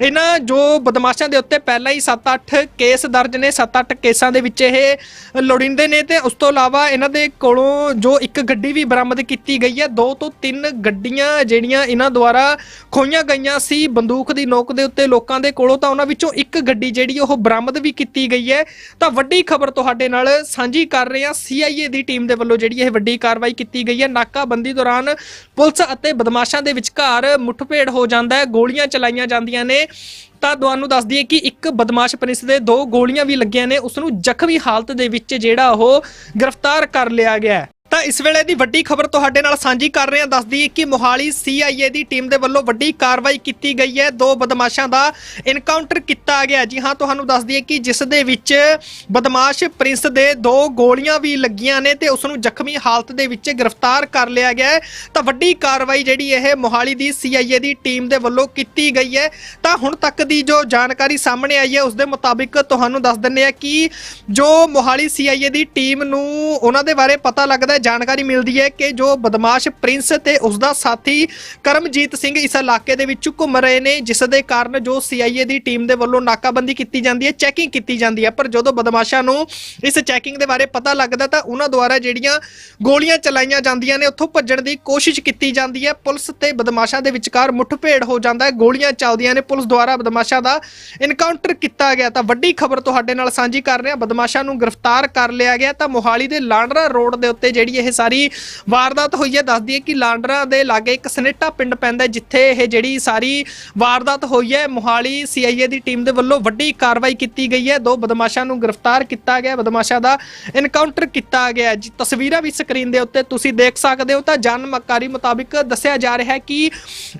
ਇਹਨਾਂ ਜੋ ਬਦਮਾਸ਼ਾਂ ਦੇ ਉੱਤੇ ਪਹਿਲਾਂ ਹੀ 7-8 ਕੇਸ ਦਰਜ ਨੇ 7-8 ਕੇਸਾਂ ਦੇ ਵਿੱਚ ਇਹ ਲੋੜਿੰਦੇ ਨੇ ਤੇ ਉਸ ਤੋਂ ਇਲਾਵਾ ਇਹਨਾਂ ਦੇ ਕੋਲੋਂ ਜੋ ਇੱਕ ਗੱਡੀ ਵੀ ਬਰਾਮਦ ਕੀਤੀ ਗਈ ਹੈ, ਦੋ ਤੋਂ ਤਿੰਨ ਗੱਡੀਆਂ ਜਿਹੜੀਆਂ ਇਹਨਾਂ ਦੁਆਰਾ ਖੋਈਆਂ ਗਈਆਂ ਸੀ ਬੰਦੂਕ ਦੀ ਨੋਕ ਦੇ ਉੱਤੇ ਲੋਕਾਂ ਦੇ ਕੋਲੋਂ, ਤਾਂ ਉਹਨਾਂ ਵਿੱਚੋਂ ਇੱਕ ਗੱਡੀ ਜਿਹੜੀ ਉਹ ਬਰਾਮਦ ਵੀ ਕੀਤੀ ਗਈ ਹੈ। ਤਾਂ ਵੱਡੀ ਖਬਰ ਤੁਹਾਡੇ ਨਾਲ ਸਾਂਝੀ ਕਰ ਰਹੇ ਹਾਂ। ਸੀਆਈਏ ਦੀ ਟੀਮ ਦੇ ਵੱਲੋਂ ਜਿਹੜੀ ਇਹ ਵੱਡੀ ਕਾਰਵਾਈ ਕੀਤੀ ਗਈ ਹੈ। ਨਾਕਾਬੰਦੀ ਦੌਰਾਨ ਪੁਲਿਸ ਅਤੇ ਬਦਮਾਸ਼ਾਂ ਦੇ ਵਿਚਕਾਰ ਮੁੱਠਭੇੜ ਹੋ ਜਾਂਦਾ ਹੈ। ਗੋਲੀਆਂ ਚਲਾਈਆਂ ਜਾਂਦੀਆਂ ਨੇ। ਤਾਂ ਤੁਹਾਨੂੰ ਦੱਸ ਦਈਏ ਕਿ ਇੱਕ ਬਦਮਾਸ਼ ਪ੍ਰਿੰਸ ਦੇ ਦੋ ਗੋਲੀਆਂ ਵੀ ਲੱਗੀਆਂ ਨੇ। ਉਸ ਨੂੰ ਜ਼ਖਮੀ ਹਾਲਤ ਦੇ ਵਿੱਚ ਜਿਹੜਾ ਉਹ ਗ੍ਰਿਫਤਾਰ ਕਰ ਲਿਆ ਗਿਆ ਹੈ। ਤਾਂ ਇਸ ਵੇਲੇ ਦੀ ਵੱਡੀ ਖਬਰ ਤੁਹਾਡੇ ਨਾਲ ਸਾਂਝੀ ਕਰ ਰਹੇ ਹਾਂ। ਦੱਸਦੀ ਹੈ ਕਿ ਮੋਹਾਲੀ ਸੀਆਈਏ ਦੀ ਟੀਮ ਦੇ ਵੱਲੋਂ ਵੱਡੀ ਕਾਰਵਾਈ ਕੀਤੀ ਗਈ ਹੈ। ਦੋ ਬਦਮਾਸ਼ਾਂ ਦਾ ਇਨਕਾਊਂਟਰ ਕੀਤਾ ਗਿਆ ਜੀ ਹਾਂ, ਤੁਹਾਨੂੰ ਦੱਸਦੀ ਹੈ ਕਿ ਜਿਸ ਦੇ ਵਿੱਚ ਬਦਮਾਸ਼ ਪ੍ਰਿੰਸ ਦੇ ਦੋ ਗੋਲੀਆਂ ਵੀ ਲੱਗੀਆਂ ਨੇ ਤੇ ਉਸ ਨੂੰ ਜ਼ਖਮੀ ਹਾਲਤ ਦੇ ਵਿੱਚ ਗ੍ਰਿਫਤਾਰ ਕਰ ਲਿਆ ਗਿਆ ਹੈ। ਤਾਂ ਵੱਡੀ ਕਾਰਵਾਈ ਜਿਹੜੀ ਇਹ ਮੋਹਾਲੀ ਦੀ ਸੀਆਈਏ ਦੀ ਟੀਮ ਦੇ ਵੱਲੋਂ ਕੀਤੀ ਗਈ ਹੈ। ਤਾਂ ਹੁਣ ਤੱਕ ਦੀ ਜੋ ਜਾਣਕਾਰੀ ਸਾਹਮਣੇ ਆਈ ਹੈ, ਉਸ ਦੇ ਮੁਤਾਬਿਕ ਤੁਹਾਨੂੰ ਦੱਸ ਦਿੰਦੇ ਆ ਕਿ ਜੋ ਮੋਹਾਲੀ ਸੀਆਈਏ ਦੀ ਟੀਮ ਨੂੰ ਉਹਨਾਂ ਦੇ ਬਾਰੇ ਪਤਾ ਲੱਗਦਾ ਜਾਣਕਾਰੀ ਮਿਲਦੀ ਹੈ ਕਿ ਜੋ ਬਦਮਾਸ਼ ਪ੍ਰਿੰਸ ਤੇ ਉਸ ਦਾ ਸਾਥੀ ਕਰਮਜੀਤ ਸਿੰਘ ਇਸ ਇਲਾਕੇ ਦੇ ਵਿੱਚ ਘੁੰਮ ਰਹੇ ਨੇ, ਜਿਸ ਦੇ ਕਾਰਨ ਜੋ ਸੀਆਈਏ ਦੀ ਟੀਮ ਦੇ ਵੱਲੋਂ ਨਾਕਾਬੰਦੀ ਕੀਤੀ ਜਾਂਦੀ ਹੈ ਚੈਕਿੰਗ ਕੀਤੀ ਜਾਂਦੀ ਹੈ। ਪਰ ਜਦੋਂ ਬਦਮਾਸ਼ਾਂ ਨੂੰ ਇਸ ਚੈਕਿੰਗ ਦੇ ਬਾਰੇ ਪਤਾ ਲੱਗਦਾ ਤਾਂ ਉਹਨਾਂ ਦੁਆਰਾ ਜਿਹੜੀਆਂ ਗੋਲੀਆਂ ਚਲਾਈਆਂ ਜਾਂਦੀਆਂ ਨੇ, ਉੱਥੋਂ ਭੱਜਣ ਦੀ ਕੋਸ਼ਿਸ਼ ਕੀਤੀ ਜਾਂਦੀ ਹੈ। ਪੁਲਿਸ ਤੇ ਬਦਮਾਸ਼ਾਂ ਦੇ ਵਿਚਕਾਰ ਮੁੱਠਭੇੜ ਹੋ ਜਾਂਦਾ ਹੈ, ਗੋਲੀਆਂ ਚੱਲਦੀਆਂ ਨੇ। ਪੁਲਿਸ ਦੁਆਰਾ ਬਦਮਾਸ਼ਾਂ ਦਾ ਇਨਕਾਊਂਟਰ ਕੀਤਾ ਗਿਆ ਤਾਂ ਵੱਡੀ ਖਬਰ ਤੁਹਾਡੇ ਨਾਲ ਸਾਂਝੀ ਕਰ ਰਹੇ। ਹਾਂ ਬਦਮਾਸ਼ਾਂ ਨੂੰ ਗ੍ਰਿਫਤਾਰ ਕਰ ਲਿਆ ਗਿਆ ਤਾਂ ਮੋਹਾਲੀ ਦੇ ਲਾਂਡਰਾ ਰੋਡ ਦੇ ਉੱਤੇ ਜਿਹੜੀ ਜਿਹੜੀ ਇਹ ਸਾਰੀ ਵਾਰਦਾਤ ਹੋਈ ਹੈ। ਦੱਸਦੀ ਹੈ ਕਿ ਲਾਂਡਰਾ ਦੇ ਲਾਗੇ ਇੱਕ ਸਨੇਟਾ ਪਿੰਡ ਪੈਂਦਾ ਜਿੱਥੇ ਇਹ ਜਿਹੜੀ ਸਾਰੀ ਵਾਰਦਾਤ ਹੋਈ ਹੈ, ਮੋਹਾਲੀ ਸੀਆਈਏ ਦੀ ਟੀਮ ਦੇ ਵੱਲੋਂ ਵੱਡੀ ਕਾਰਵਾਈ ਕੀਤੀ ਗਈ ਹੈ। ਦੋ ਬਦਮਾਸ਼ਾਂ ਨੂੰ ਗ੍ਰਿਫਤਾਰ ਕੀਤਾ ਗਿਆ। ਬਦਮਾਸ਼ਾਂ ਦਾ ਐਨਕਾਊਂਟਰ ਕੀਤਾ ਗਿਆ ਜੀ, ਤਸਵੀਰਾਂ ਵੀ ਸਕਰੀਨ ਦੇ ਉੱਤੇ ਤੁਸੀਂ ਦੇਖ ਸਕਦੇ ਹੋ। ਤਾਂ ਜਾਣਕਾਰੀ ਮੁਤਾਬਿਕ ਦੱਸਿਆ ਜਾ ਰਿਹਾ ਹੈ ਕਿ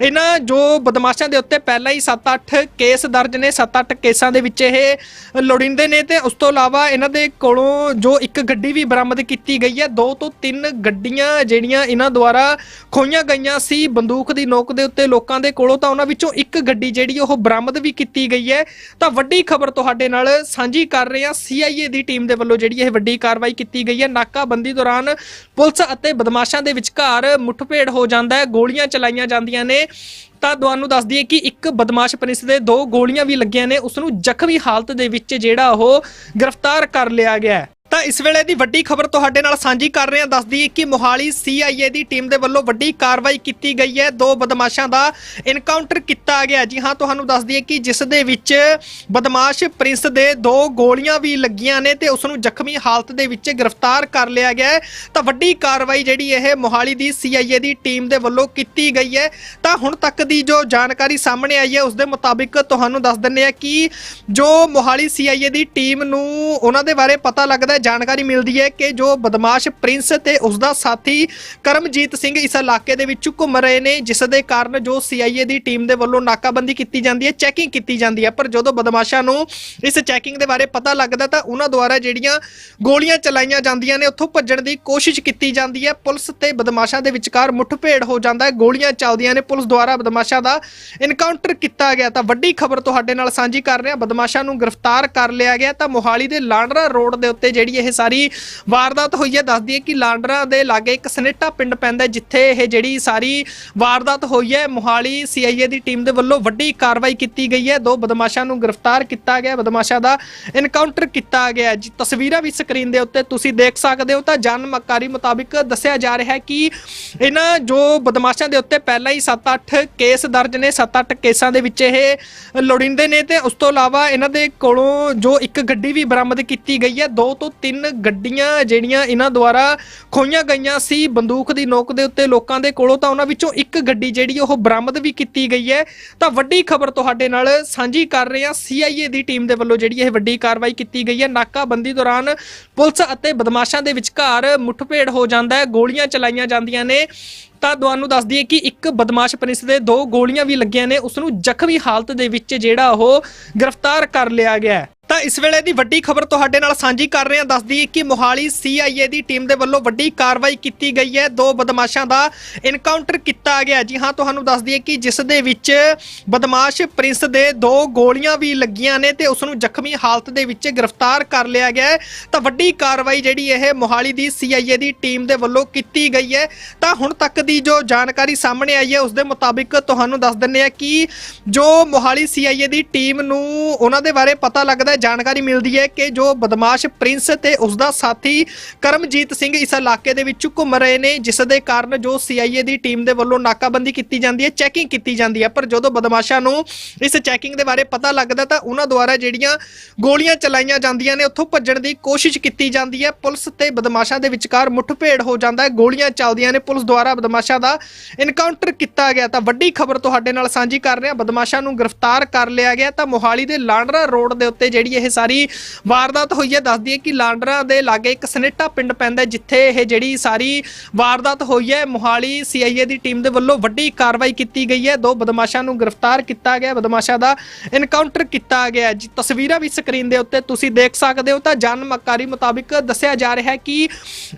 ਇਹਨਾਂ ਜੋ ਬਦਮਾਸ਼ਾਂ ਦੇ ਉੱਤੇ ਪਹਿਲਾਂ ਹੀ 7-8 ਕੇਸ ਦਰਜ ਨੇ 7-8 ਕੇਸਾਂ ਦੇ ਵਿੱਚ ਇਹ ਲੋੜਿੰਦੇ ਨੇ ਤੇ ਉਸ ਤੋਂ ਇਲਾਵਾ ਇਹਨਾਂ ਦੇ ਕੋਲੋਂ ਜੋ ਇੱਕ ਗੱਡੀ ਵੀ ਬਰਾਮਦ ਕੀਤੀ ਗਈ ਹੈ, ਦੋ ਤੋਂ ਤਿੰਨ ਗੱਡੀਆਂ ਜਿਹੜੀਆਂ ਇਹਨਾਂ ਦੁਆਰਾ ਖੋਈਆਂ ਗਈਆਂ ਸੀ ਬੰਦੂਕ ਦੀ ਨੋਕ ਦੇ ਉੱਤੇ ਲੋਕਾਂ ਦੇ ਕੋਲੋਂ, ਤਾਂ ਉਹਨਾਂ ਵਿੱਚੋਂ ਇੱਕ ਗੱਡੀ ਜਿਹੜੀ ਉਹ ਬਰਾਮਦ ਵੀ ਕੀਤੀ ਗਈ ਹੈ। ਤਾਂ ਵੱਡੀ ਖਬਰ ਤੁਹਾਡੇ ਨਾਲ ਸਾਂਝੀ ਕਰ ਰਹੇ ਹਾਂ। ਸੀਆਈਏ ਦੀ ਟੀਮ ਦੇ ਵੱਲੋਂ ਜਿਹੜੀ ਇਹ ਵੱਡੀ ਕਾਰਵਾਈ ਕੀਤੀ ਗਈ ਹੈ। ਨਾਕਾਬੰਦੀ ਦੌਰਾਨ ਪੁਲਿਸ ਅਤੇ ਬਦਮਾਸ਼ਾਂ ਦੇ ਵਿਚਕਾਰ ਮੁੱਠਭੇੜ ਹੋ ਜਾਂਦਾ ਹੈ। ਗੋਲੀਆਂ ਚਲਾਈਆਂ ਜਾਂਦੀਆਂ ਨੇ। ਤਾਂ ਤੁਹਾਨੂੰ ਦੱਸ ਦਈਏ ਕਿ ਇੱਕ ਬਦਮਾਸ਼ ਪ੍ਰਿੰਸ ਦੇ ਦੋ ਗੋਲੀਆਂ ਵੀ ਲੱਗੀਆਂ ਨੇ। ਉਸ ਨੂੰ ਜ਼ਖਮੀ ਹਾਲਤ ਦੇ ਵਿੱਚ ਜਿਹੜਾ ਉਹ ਗ੍ਰਿਫਤਾਰ ਕਰ ਲਿਆ ਗਿਆ ਹੈ। ਤਾਂ ਇਸ ਵੇਲੇ ਦੀ ਵੱਡੀ ਖਬਰ ਤੁਹਾਡੇ ਨਾਲ ਸਾਂਝੀ ਕਰ ਰਹੇ ਹਾਂ। ਦੱਸ ਦਈਏ ਕਿ ਮੋਹਾਲੀ ਸੀਆਈਏ ਦੀ ਟੀਮ ਦੇ ਵੱਲੋਂ ਵੱਡੀ ਕਾਰਵਾਈ ਕੀਤੀ ਗਈ ਹੈ। ਦੋ ਬਦਮਾਸ਼ਾਂ ਦਾ ਇਨਕਾਊਂਟਰ ਕੀਤਾ ਗਿਆ ਜੀ ਹਾਂ, ਤੁਹਾਨੂੰ ਦੱਸਦੀ ਹੈ ਕਿ ਜਿਸ ਦੇ ਵਿੱਚ ਬਦਮਾਸ਼ ਪ੍ਰਿੰਸ ਦੇ ਦੋ ਗੋਲੀਆਂ ਵੀ ਲੱਗੀਆਂ ਨੇ ਤੇ ਉਸ ਨੂੰ ਜ਼ਖਮੀ ਹਾਲਤ ਦੇ ਵਿੱਚ ਗ੍ਰਿਫਤਾਰ ਕਰ ਲਿਆ ਗਿਆ ਹੈ। ਤਾਂ ਵੱਡੀ ਕਾਰਵਾਈ ਜਿਹੜੀ ਇਹ ਮੋਹਾਲੀ ਦੀ ਸੀਆਈਏ ਦੀ ਟੀਮ ਦੇ ਵੱਲੋਂ ਕੀਤੀ ਗਈ ਹੈ। ਤਾਂ ਹੁਣ ਤੱਕ ਦੀ ਜੋ ਜਾਣਕਾਰੀ ਸਾਹਮਣੇ ਆਈ ਹੈ, ਉਸ ਦੇ ਮੁਤਾਬਿਕ ਤੁਹਾਨੂੰ ਦੱਸ ਦਿੰਨੇ ਆ ਕਿ ਜੋ ਮੋਹਾਲੀ ਸੀਆਈਏ ਦੀ ਟੀਮ ਨੂੰ ਉਹਨਾਂ ਦੇ ਬਾਰੇ ਪਤਾ ਲੱਗਦਾ ਜਾਣਕਾਰੀ ਮਿਲਦੀ ਹੈ ਕਿ ਜੋ ਬਦਮਾਸ਼ ਪ੍ਰਿੰਸ ਤੇ ਉਸ ਦਾ ਸਾਥੀ ਕਰਮਜੀਤ ਸਿੰਘ ਇਸ ਇਲਾਕੇ ਦੇ ਵਿੱਚ ਘੁੰਮ ਰਹੇ ਨੇ, ਜਿਸ ਦੇ ਕਾਰਨ ਜੋ ਸੀਆਈਏ ਦੀ ਟੀਮ ਦੇ ਵੱਲੋਂ ਨਾਕਾਬੰਦੀ ਕੀਤੀ ਜਾਂਦੀ ਹੈ ਚੈਕਿੰਗ ਕੀਤੀ ਜਾਂਦੀ ਹੈ। ਪਰ ਜਦੋਂ ਬਦਮਾਸ਼ਾਂ ਨੂੰ ਇਸ ਚੈਕਿੰਗ ਦੇ ਬਾਰੇ ਪਤਾ ਲੱਗਦਾ ਤਾਂ ਉਹਨਾਂ ਦੁਆਰਾ ਜਿਹੜੀਆਂ ਗੋਲੀਆਂ ਚਲਾਈਆਂ ਜਾਂਦੀਆਂ ਨੇ, ਉੱਥੋਂ ਭੱਜਣ ਦੀ ਕੋਸ਼ਿਸ਼ ਕੀਤੀ ਜਾਂਦੀ ਹੈ। ਪੁਲਿਸ ਤੇ ਬਦਮਾਸ਼ਾਂ ਦੇ ਵਿਚਕਾਰ ਮੁੱਠਭੇੜ ਹੋ ਜਾਂਦਾ ਹੈ, ਗੋਲੀਆਂ ਚੱਲਦੀਆਂ ਨੇ। ਪੁਲਿਸ ਦੁਆਰਾ ਬਦਮਾਸ਼ਾਂ ਦਾ ਇਨਕਾਊਂਟਰ ਕੀਤਾ ਗਿਆ ਤਾਂ ਵੱਡੀ ਖਬਰ ਤੁਹਾਡੇ ਨਾਲ ਸਾਂਝੀ ਕਰ ਰਹੇ। ਹਾਂ ਬਦਮਾਸ਼ਾਂ ਨੂੰ ਗ੍ਰਿਫਤਾਰ ਕਰ ਲਿਆ ਗਿਆ ਤਾਂ ਮੋਹਾਲੀ ਦੇ ਲਾਂਡਰਾ ਰੋਡ ਦੇ ਉੱਤੇ ਜਿਹੜੀ ਇਹ ਸਾਰੀ ਵਾਰਦਾਤ ਹੋਈ ਹੈ। ਦੱਸਦੀ ਹੈ ਕਿ ਲਾਂਡਰਾ ਦੇ ਲਾਗੇ ਇੱਕ ਸਨੇਟਾ ਪਿੰਡ ਪੈਂਦਾ ਜਿੱਥੇ ਇਹ ਜਿਹੜੀ ਸਾਰੀ ਵਾਰਦਾਤ ਹੋਈ ਹੈ, ਮੋਹਾਲੀ ਸੀਆਈਏ ਦੀ ਟੀਮ ਦੇ ਵੱਲੋਂ ਵੱਡੀ ਕਾਰਵਾਈ ਕੀਤੀ ਗਈ ਹੈ। ਦੋ ਬਦਮਾਸ਼ਾਂ ਨੂੰ ਗ੍ਰਿਫਤਾਰ ਕੀਤਾ ਗਿਆ, ਬਦਮਾਸ਼ਾਂ ਦਾ ਐਨਕਾਊਂਟਰ ਕੀਤਾ ਗਿਆ ਜੀ, ਤਸਵੀਰਾਂ ਵੀ ਸਕਰੀਨ ਦੇ ਉੱਤੇ ਤੁਸੀਂ ਦੇਖ ਸਕਦੇ ਹੋ। ਤਾਂ ਜਾਣਕਾਰੀ ਮੁਤਾਬਿਕ ਦੱਸਿਆ ਜਾ ਰਿਹਾ ਹੈ ਕਿ ਇਹਨਾਂ ਜੋ ਬਦਮਾਸ਼ਾਂ ਦੇ ਉੱਤੇ ਪਹਿਲਾਂ ਹੀ 7-8 ਕੇਸ ਦਰਜ ਨੇ 7-8 ਕੇਸਾਂ ਦੇ ਵਿੱਚ ਇਹ ਲੋੜਿੰਦੇ ਨੇ ਤੇ ਉਸ ਤੋਂ ਇਲਾਵਾ ਇਹਨਾਂ ਦੇ ਕੋਲੋਂ ਜੋ ਇੱਕ ਗੱਡੀ ਵੀ ਬਰਾਮਦ ਕੀਤੀ ਗਈ ਹੈ, ਦੋ ਤੋਂ ਤਿੰਨ ਗੱਡੀਆਂ ਜਿਹੜੀਆਂ ਇਹਨਾਂ ਦੁਆਰਾ ਖੋਈਆਂ ਗਈਆਂ ਸੀ ਬੰਦੂਕ ਦੀ ਨੋਕ ਦੇ ਉੱਤੇ ਲੋਕਾਂ ਦੇ ਕੋਲੋਂ, ਤਾਂ ਉਹਨਾਂ ਵਿੱਚੋਂ ਇੱਕ ਗੱਡੀ ਜਿਹੜੀ ਉਹ ਬਰਾਮਦ ਵੀ ਕੀਤੀ ਗਈ ਹੈ। ਤਾਂ ਵੱਡੀ ਖਬਰ ਤੁਹਾਡੇ ਨਾਲ ਸਾਂਝੀ ਕਰ ਰਹੇ ਹਾਂ। ਸੀਆਈਏ ਦੀ ਟੀਮ ਦੇ ਵੱਲੋਂ ਜਿਹੜੀ ਇਹ ਵੱਡੀ ਕਾਰਵਾਈ ਕੀਤੀ ਗਈ ਹੈ। ਨਾਕਾਬੰਦੀ ਦੌਰਾਨ ਪੁਲਿਸ ਅਤੇ ਬਦਮਾਸ਼ਾਂ ਦੇ ਵਿਚਕਾਰ ਮੁੱਠਭੇੜ ਹੋ ਜਾਂਦਾ ਹੈ। ਗੋਲੀਆਂ ਚਲਾਈਆਂ ਜਾਂਦੀਆਂ ਨੇ। ਤਾਂ ਤੁਹਾਨੂੰ ਦੱਸ ਦਈਏ ਕਿ ਇੱਕ ਬਦਮਾਸ਼ ਪ੍ਰਿੰਸ ਦੇ ਦੋ ਗੋਲੀਆਂ ਵੀ ਲੱਗੀਆਂ ਨੇ। ਉਸ ਨੂੰ ਜ਼ਖਮੀ ਹਾਲਤ ਦੇ ਵਿੱਚ ਜਿਹੜਾ ਉਹ ਗ੍ਰਿਫਤਾਰ ਕਰ ਲਿਆ ਗਿਆ ਹੈ। ਤਾਂ ਇਸ ਵੇਲੇ ਦੀ ਵੱਡੀ ਖਬਰ ਤੁਹਾਡੇ ਨਾਲ ਸਾਂਝੀ ਕਰ ਰਹੇ ਹਾਂ। ਦੱਸ ਦਈਏ ਕਿ ਮੋਹਾਲੀ ਸੀਆਈਏ ਦੀ ਟੀਮ ਦੇ ਵੱਲੋਂ ਵੱਡੀ ਕਾਰਵਾਈ ਕੀਤੀ ਗਈ ਹੈ। ਦੋ ਬਦਮਾਸ਼ਾਂ ਦਾ ਇਨਕਾਊਂਟਰ ਕੀਤਾ ਗਿਆ। ਜੀ ਹਾਂ, ਤੁਹਾਨੂੰ ਦੱਸ ਦਈਏ ਕਿ ਜਿਸ ਦੇ ਵਿੱਚ ਬਦਮਾਸ਼ ਪ੍ਰਿੰਸ ਦੇ ਦੋ ਗੋਲੀਆਂ ਵੀ ਲੱਗੀਆਂ ਨੇ ਤੇ ਉਸ ਨੂੰ ਜ਼ਖਮੀ ਹਾਲਤ ਦੇ ਵਿੱਚ ਗ੍ਰਿਫਤਾਰ ਕਰ ਲਿਆ ਗਿਆ ਹੈ। ਤਾਂ ਵੱਡੀ ਕਾਰਵਾਈ ਜਿਹੜੀ ਇਹ ਮੋਹਾਲੀ ਦੀ ਸੀਆਈਏ ਦੀ ਟੀਮ ਦੇ ਵੱਲੋਂ ਕੀਤੀ ਗਈ ਹੈ। ਤਾਂ ਹੁਣ ਤੱਕ ਦੀ ਜੋ ਜਾਣਕਾਰੀ ਸਾਹਮਣੇ ਆਈ ਹੈ, ਉਸ ਦੇ ਮੁਤਾਬਿਕ ਤੁਹਾਨੂੰ ਦੱਸ ਦਿੰਨੇ ਆ ਕਿ ਜੋ ਮੋਹਾਲੀ ਸੀਆਈਏ ਦੀ ਟੀਮ ਨੂੰ ਉਹਨਾਂ ਦੇ ਬਾਰੇ ਪਤਾ ਲੱਗਦਾ ਹੈ ਜਾਣਕਾਰੀ ਮਿਲਦੀ ਹੈ ਕਿ ਜੋ ਬਦਮਾਸ਼ ਪ੍ਰਿੰਸ ਤੇ ਉਸ ਦਾ ਸਾਥੀ ਕਰਮਜੀਤ ਸਿੰਘ ਇਸ ਇਲਾਕੇ ਦੇ ਵਿੱਚ ਘੁੰਮ ਰਹੇ ਨੇ, ਜਿਸ ਦੇ ਕਾਰਨ ਜੋ ਸੀਆਈਏ ਦੀ ਟੀਮ ਦੇ ਵੱਲੋਂ ਨਾਕਾਬੰਦੀ ਕੀਤੀ ਜਾਂਦੀ ਹੈ ਚੈਕਿੰਗ ਕੀਤੀ ਜਾਂਦੀ ਹੈ। ਪਰ ਜਦੋਂ ਬਦਮਾਸ਼ਾਂ ਨੂੰ ਇਸ ਚੈਕਿੰਗ ਦੇ ਬਾਰੇ ਪਤਾ ਲੱਗਦਾ ਤਾਂ ਉਹਨਾਂ ਦੁਆਰਾ ਜਿਹੜੀਆਂ ਗੋਲੀਆਂ ਚਲਾਈਆਂ ਜਾਂਦੀਆਂ ਨੇ, ਉੱਥੋਂ ਭੱਜਣ ਦੀ ਕੋਸ਼ਿਸ਼ ਕੀਤੀ ਜਾਂਦੀ ਹੈ। ਪੁਲਿਸ ਤੇ ਬਦਮਾਸ਼ਾਂ ਦੇ ਵਿਚਕਾਰ ਮੁੱਠਭੇੜ ਹੋ ਜਾਂਦਾ ਹੈ, ਗੋਲੀਆਂ ਚੱਲਦੀਆਂ ਨੇ। ਪੁਲਿਸ ਦੁਆਰਾ ਬਦਮਾਸ਼ਾਂ ਦਾ ਇਨਕਾਊਂਟਰ ਕੀਤਾ ਗਿਆ ਤਾਂ ਵੱਡੀ ਖਬਰ ਤੁਹਾਡੇ ਨਾਲ ਸਾਂਝੀ ਕਰ ਰਹੇ। ਹਾਂ ਬਦਮਾਸ਼ਾਂ ਨੂੰ ਗ੍ਰਿਫਤਾਰ ਕਰ ਲਿਆ ਗਿਆ ਤਾਂ ਮੋਹਾਲੀ ਦੇ ਲਾਂਡਰਾ ਰੋਡ ਦੇ ਉੱਤੇ ਜਿਹੜੀ ਇਹ ਸਾਰੀ ਵਾਰਦਾਤ ਹੋਈ ਹੈ। ਦੱਸਦੀ ਹੈ ਕਿ ਲਾਂਡਰਾ ਦੇ ਲਾਗੇ ਇੱਕ ਸਨੇਟਾ ਪਿੰਡ ਪੈਂਦਾ ਜਿੱਥੇ ਇਹ ਜਿਹੜੀ ਸਾਰੀ ਵਾਰਦਾਤ ਹੋਈ ਹੈ, ਮੋਹਾਲੀ ਸੀਆਈਏ ਦੀ ਟੀਮ ਦੇ ਵੱਲੋਂ ਵੱਡੀ ਕਾਰਵਾਈ ਕੀਤੀ ਗਈ ਹੈ। ਦੋ ਬਦਮਾਸ਼ਾਂ ਨੂੰ ਗ੍ਰਿਫਤਾਰ ਕੀਤਾ ਗਿਆ, ਬਦਮਾਸ਼ਾਂ ਦਾ ਇਨਕਾਊਂਟਰ ਕੀਤਾ ਗਿਆ ਜੀ, ਤਸਵੀਰਾਂ ਵੀ ਸਕਰੀਨ ਦੇ ਉੱਤੇ ਤੁਸੀਂ ਦੇਖ ਸਕਦੇ ਹੋ। ਤਾਂ ਜਾਣਕਾਰੀ ਮੁਤਾਬਿਕ ਦੱਸਿਆ ਜਾ ਰਿਹਾ ਹੈ ਕਿ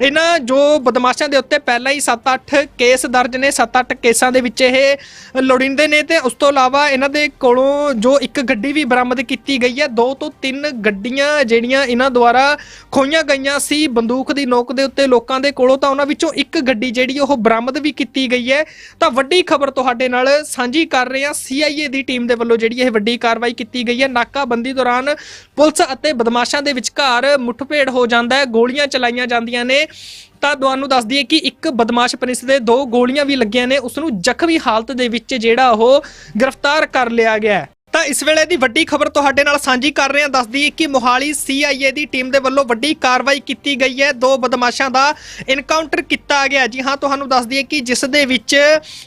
ਇਹਨਾਂ ਜੋ ਬਦਮਾਸ਼ਾਂ ਦੇ ਉੱਤੇ ਪਹਿਲਾਂ ਹੀ 7-8 ਕੇਸ ਦਰਜ ਨੇ 7-8 ਕੇਸਾਂ ਦੇ ਵਿੱਚ ਇਹ ਲੋੜਿੰਦੇ ਨੇ ਤੇ ਉਸ ਤੋਂ ਇਲਾਵਾ ਇਹਨਾਂ ਦੇ ਕੋਲੋਂ ਜੋ ਇੱਕ ਗੱਡੀ ਵੀ ਬਰਾਮਦ ਕੀਤੀ ਗਈ ਹੈ, ਦੋ ਤੋਂ ਤਿੰਨ ਗੱਡੀਆਂ ਜਿਹੜੀਆਂ ਇਹਨਾਂ ਦੁਆਰਾ ਖੋਈਆਂ ਗਈਆਂ ਸੀ ਬੰਦੂਕ ਦੀ ਨੋਕ ਦੇ ਉੱਤੇ ਲੋਕਾਂ ਦੇ ਕੋਲੋਂ, ਤਾਂ ਉਹਨਾਂ ਵਿੱਚੋਂ ਇੱਕ ਗੱਡੀ ਜਿਹੜੀ ਉਹ ਬਰਾਮਦ ਵੀ ਕੀਤੀ ਗਈ ਹੈ। ਤਾਂ ਵੱਡੀ ਖਬਰ ਤੁਹਾਡੇ ਨਾਲ ਸਾਂਝੀ ਕਰ ਰਹੇ ਹਾਂ। ਸੀਆਈਏ ਦੀ ਟੀਮ ਦੇ ਵੱਲੋਂ ਜਿਹੜੀ ਇਹ ਵੱਡੀ ਕਾਰਵਾਈ ਕੀਤੀ ਗਈ ਹੈ। ਨਾਕਾਬੰਦੀ ਦੌਰਾਨ ਪੁਲਿਸ ਅਤੇ ਬਦਮਾਸ਼ਾਂ ਦੇ ਵਿਚਕਾਰ ਮੁੱਠਭੇੜ ਹੋ ਜਾਂਦਾ ਹੈ। ਗੋਲੀਆਂ ਚਲਾਈਆਂ ਜਾਂਦੀਆਂ ਨੇ। ਤਾਂ ਤੁਹਾਨੂੰ ਦੱਸ ਦਈਏ ਕਿ ਇੱਕ ਬਦਮਾਸ਼ ਪ੍ਰਿੰਸ ਦੇ ਦੋ ਗੋਲੀਆਂ ਵੀ ਲੱਗੀਆਂ ਨੇ। ਉਸ ਨੂੰ ਜ਼ਖਮੀ ਹਾਲਤ ਦੇ ਵਿੱਚ ਜਿਹੜਾ ਉਹ ਗ੍ਰਿਫਤਾਰ ਕਰ ਲਿਆ ਗਿਆ ਤਾਂ ਇਸ ਵੇਲੇ ਦੀ ਵੱਡੀ ਖਬਰ ਤੁਹਾਡੇ ਨਾਲ ਸਾਂਝੀ ਕਰ ਰਹੇ ਹਾਂ। ਦੱਸਦੀ ਕਿ ਮੋਹਾਲੀ ਸੀਆਈਏ ਦੀ ਟੀਮ ਦੇ ਵੱਲੋਂ ਵੱਡੀ ਕਾਰਵਾਈ ਕੀਤੀ ਗਈ ਹੈ। ਦੋ ਬਦਮਾਸ਼ਾਂ ਦਾ ਇਨਕਾਊਂਟਰ ਕੀਤਾ ਗਿਆ। ਜੀ ਹਾਂ, ਤੁਹਾਨੂੰ ਦੱਸਦੀ ਹੈ ਕਿ ਜਿਸ ਦੇ ਵਿੱਚ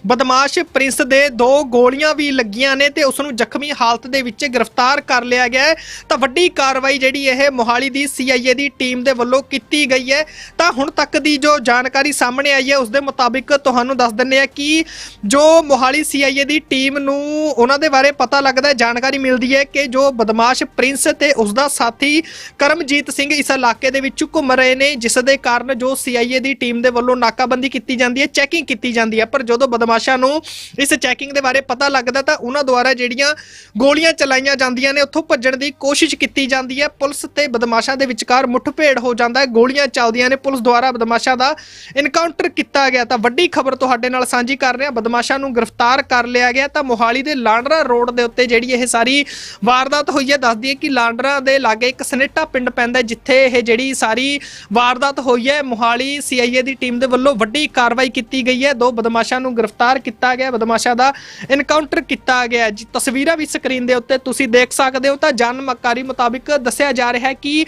ਬਦਮਾਸ਼ ਪ੍ਰਿੰਸ ਦੇ ਦੋ ਗੋਲੀਆਂ ਵੀ ਲੱਗੀਆਂ ਨੇ ਤੇ ਉਸ ਨੂੰ ਜ਼ਖਮੀ ਹਾਲਤ ਦੇ ਵਿੱਚ ਗ੍ਰਿਫਤਾਰ ਕਰ ਲਿਆ ਗਿਆ ਹੈ। ਤਾਂ ਵੱਡੀ ਕਾਰਵਾਈ ਜਿਹੜੀ ਇਹ ਮੋਹਾਲੀ ਦੀ ਸੀਆਈਏ ਦੀ ਟੀਮ ਦੇ ਵੱਲੋਂ ਕੀਤੀ ਗਈ ਹੈ। ਤਾਂ ਹੁਣ ਤੱਕ ਦੀ ਜੋ ਜਾਣਕਾਰੀ ਸਾਹਮਣੇ ਆਈ ਹੈ, ਉਸ ਦੇ ਮੁਤਾਬਿਕ ਤੁਹਾਨੂੰ ਦੱਸ ਦਿੰਨੇ ਆ ਕਿ ਜੋ ਮੋਹਾਲੀ ਸੀਆਈਏ ਦੀ ਟੀਮ ਨੂੰ ਉਹਨਾਂ ਦੇ ਬਾਰੇ ਪਤਾ ਲੱਗਦਾ ਜਾਣਕਾਰੀ ਮਿਲਦੀ ਹੈ ਕਿ ਜੋ ਬਦਮਾਸ਼ ਪ੍ਰਿੰਸ ਤੇ ਉਸ ਦਾ ਸਾਥੀ ਕਰਮਜੀਤ ਸਿੰਘ ਇਸ ਇਲਾਕੇ ਦੇ ਵਿੱਚ ਘੁੰਮ ਰਹੇ ਨੇ, ਜਿਸ ਦੇ ਕਾਰਨ ਜੋ ਸੀਆਈਏ ਦੀ ਟੀਮ ਦੇ ਵੱਲੋਂ ਨਾਕਾਬੰਦੀ ਕੀਤੀ ਜਾਂਦੀ ਹੈ ਚੈਕਿੰਗ ਕੀਤੀ ਜਾਂਦੀ ਹੈ। ਪਰ ਜਦੋਂ ਬਦਮਾਸ਼ਾਂ ਨੂੰ ਇਸ ਚੈਕਿੰਗ ਦੇ ਬਾਰੇ ਪਤਾ ਲੱਗਦਾ ਤਾਂ ਉਹਨਾਂ ਦੁਆਰਾ ਜਿਹੜੀਆਂ ਗੋਲੀਆਂ ਚਲਾਈਆਂ ਜਾਂਦੀਆਂ ਨੇ, ਉੱਥੋਂ ਭੱਜਣ ਦੀ ਕੋਸ਼ਿਸ਼ ਕੀਤੀ ਜਾਂਦੀ ਹੈ। ਪੁਲਿਸ ਤੇ ਬਦਮਾਸ਼ਾਂ ਦੇ ਵਿਚਕਾਰ ਮੁੱਠਭੇੜ ਹੋ ਜਾਂਦਾ ਹੈ, ਗੋਲੀਆਂ ਚੱਲਦੀਆਂ ਨੇ। ਪੁਲਿਸ ਦੁਆਰਾ ਬਦਮਾਸ਼ਾਂ ਦਾ ਇਨਕਾਊਂਟਰ ਕੀਤਾ ਗਿਆ ਤਾਂ ਵੱਡੀ ਖਬਰ ਤੁਹਾਡੇ ਨਾਲ ਸਾਂਝੀ ਕਰ ਰਹੇ। ਹਾਂ ਬਦਮਾਸ਼ਾਂ ਨੂੰ ਗ੍ਰਿਫਤਾਰ ਕਰ ਲਿਆ ਗਿਆ ਤਾਂ ਮੋਹਾਲੀ ਦੇ ਲਾਂਡਰਾ ਰੋਡ ਦੇ ਉੱਤੇ ਜਿਹੜੀ ਇਹ ਸਾਰੀ ਵਾਰਦਾਤ ਹੋਈ ਹੈ। ਦੱਸਦੀ ਹੈ ਕਿ ਲਾਂਡਰਾ ਦੇ ਲਾਗੇ ਇੱਕ ਸਨੇਟਾ ਪਿੰਡ ਪੈਂਦਾ ਜਿੱਥੇ ਇਹ ਜਿਹੜੀ ਸਾਰੀ ਵਾਰਦਾਤ ਹੋਈ ਹੈ, ਮੋਹਾਲੀ ਸੀਆਈਏ ਦੀ ਟੀਮ ਦੇ ਵੱਲੋਂ ਵੱਡੀ ਕਾਰਵਾਈ ਕੀਤੀ ਗਈ ਹੈ। ਦੋ ਬਦਮਾਸ਼ਾਂ ਨੂੰ ਗ੍ਰਿਫਤਾਰ ਕੀਤਾ ਗਿਆ, ਬਦਮਾਸ਼ਾਂ ਦਾ ਇਨਕਾਊਂਟਰ ਕੀਤਾ ਗਿਆ ਜੀ, ਤਸਵੀਰਾਂ ਵੀ ਸਕਰੀਨ ਦੇ ਉੱਤੇ ਤੁਸੀਂ ਦੇਖ ਸਕਦੇ ਹੋ। ਤਾਂ ਜਾਣਕਾਰੀ ਮੁਤਾਬਿਕ ਦੱਸਿਆ ਜਾ ਰਿਹਾ ਹੈ ਕਿ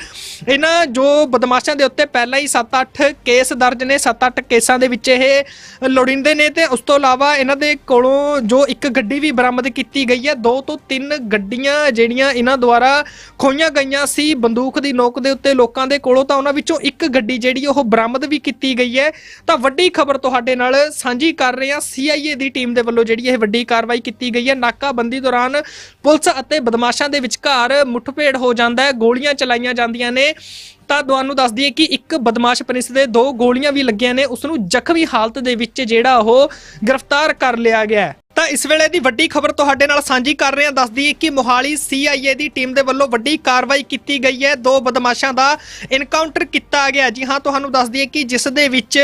ਇਹਨਾਂ ਜੋ ਬਦਮਾਸ਼ਾਂ ਦੇ ਉੱਤੇ ਪਹਿਲਾਂ ਹੀ 7-8 ਕੇਸ ਦਰਜ ਨੇ 7-8 ਕੇਸਾਂ ਦੇ ਵਿੱਚ ਇਹ ਲੋੜਿੰਦੇ ਨੇ ਤੇ ਉਸ ਤੋਂ ਇਲਾਵਾ ਇਹਨਾਂ ਦੇ ਕੋਲੋਂ ਜੋ ਇੱਕ ਗੱਡੀ ਵੀ ਬਰਾਮਦ ਕੀਤੀ ਗਈ ਹੈ, ਦੋ ਤੋਂ ਤਿੰਨ ਗੱਡੀਆਂ ਜਿਹੜੀਆਂ ਇਹਨਾਂ ਦੁਆਰਾ ਖੋਈਆਂ ਗਈਆਂ ਸੀ ਬੰਦੂਕ ਦੀ ਨੋਕ ਦੇ ਉੱਤੇ ਲੋਕਾਂ ਦੇ ਕੋਲੋਂ, ਤਾਂ ਉਹਨਾਂ ਵਿੱਚੋਂ ਇੱਕ ਗੱਡੀ ਜਿਹੜੀ ਉਹ ਬਰਾਮਦ ਵੀ ਕੀਤੀ ਗਈ ਹੈ। ਤਾਂ ਵੱਡੀ ਖਬਰ ਤੁਹਾਡੇ ਨਾਲ ਸਾਂਝੀ ਕਰ ਰਹੇ ਹਾਂ। ਸੀਆਈਏ ਦੀ ਟੀਮ ਦੇ ਵੱਲੋਂ ਜਿਹੜੀ ਇਹ ਵੱਡੀ ਕਾਰਵਾਈ ਕੀਤੀ ਗਈ ਹੈ। ਨਾਕਾਬੰਦੀ ਦੌਰਾਨ ਪੁਲਿਸ ਅਤੇ ਬਦਮਾਸ਼ਾਂ ਦੇ ਵਿਚਕਾਰ ਮੁੱਠਭੇੜ ਹੋ ਜਾਂਦਾ ਹੈ। ਗੋਲੀਆਂ ਚਲਾਈਆਂ ਜਾਂਦੀਆਂ ਨੇ। ਤਾਂ ਤੁਹਾਨੂੰ ਦੱਸ ਦਈਏ ਕਿ ਇੱਕ ਬਦਮਾਸ਼ ਪ੍ਰਿੰਸ ਦੇ ਦੋ ਗੋਲੀਆਂ ਵੀ ਲੱਗੀਆਂ ਨੇ। ਉਸ ਨੂੰ ਜ਼ਖਮੀ ਹਾਲਤ ਦੇ ਵਿੱਚ ਜਿਹੜਾ ਉਹ ਗ੍ਰਿਫਤਾਰ ਕਰ ਲਿਆ ਗਿਆ ਹੈ। ਤਾਂ ਇਸ ਵੇਲੇ ਦੀ ਵੱਡੀ ਖਬਰ ਤੁਹਾਡੇ ਨਾਲ ਸਾਂਝੀ ਕਰ ਰਹੇ ਹਾਂ। ਦੱਸਦੀ ਹੈ ਕਿ ਮੋਹਾਲੀ ਸੀਆਈਏ ਦੀ ਟੀਮ ਦੇ ਵੱਲੋਂ ਵੱਡੀ ਕਾਰਵਾਈ ਕੀਤੀ ਗਈ ਹੈ। ਦੋ ਬਦਮਾਸ਼ਾਂ ਦਾ ਇਨਕਾਊਂਟਰ ਕੀਤਾ ਗਿਆ। ਜੀ ਹਾਂ, ਤੁਹਾਨੂੰ ਦੱਸਦੀ ਦਈਏ ਕਿ ਜਿਸ ਦੇ ਵਿੱਚ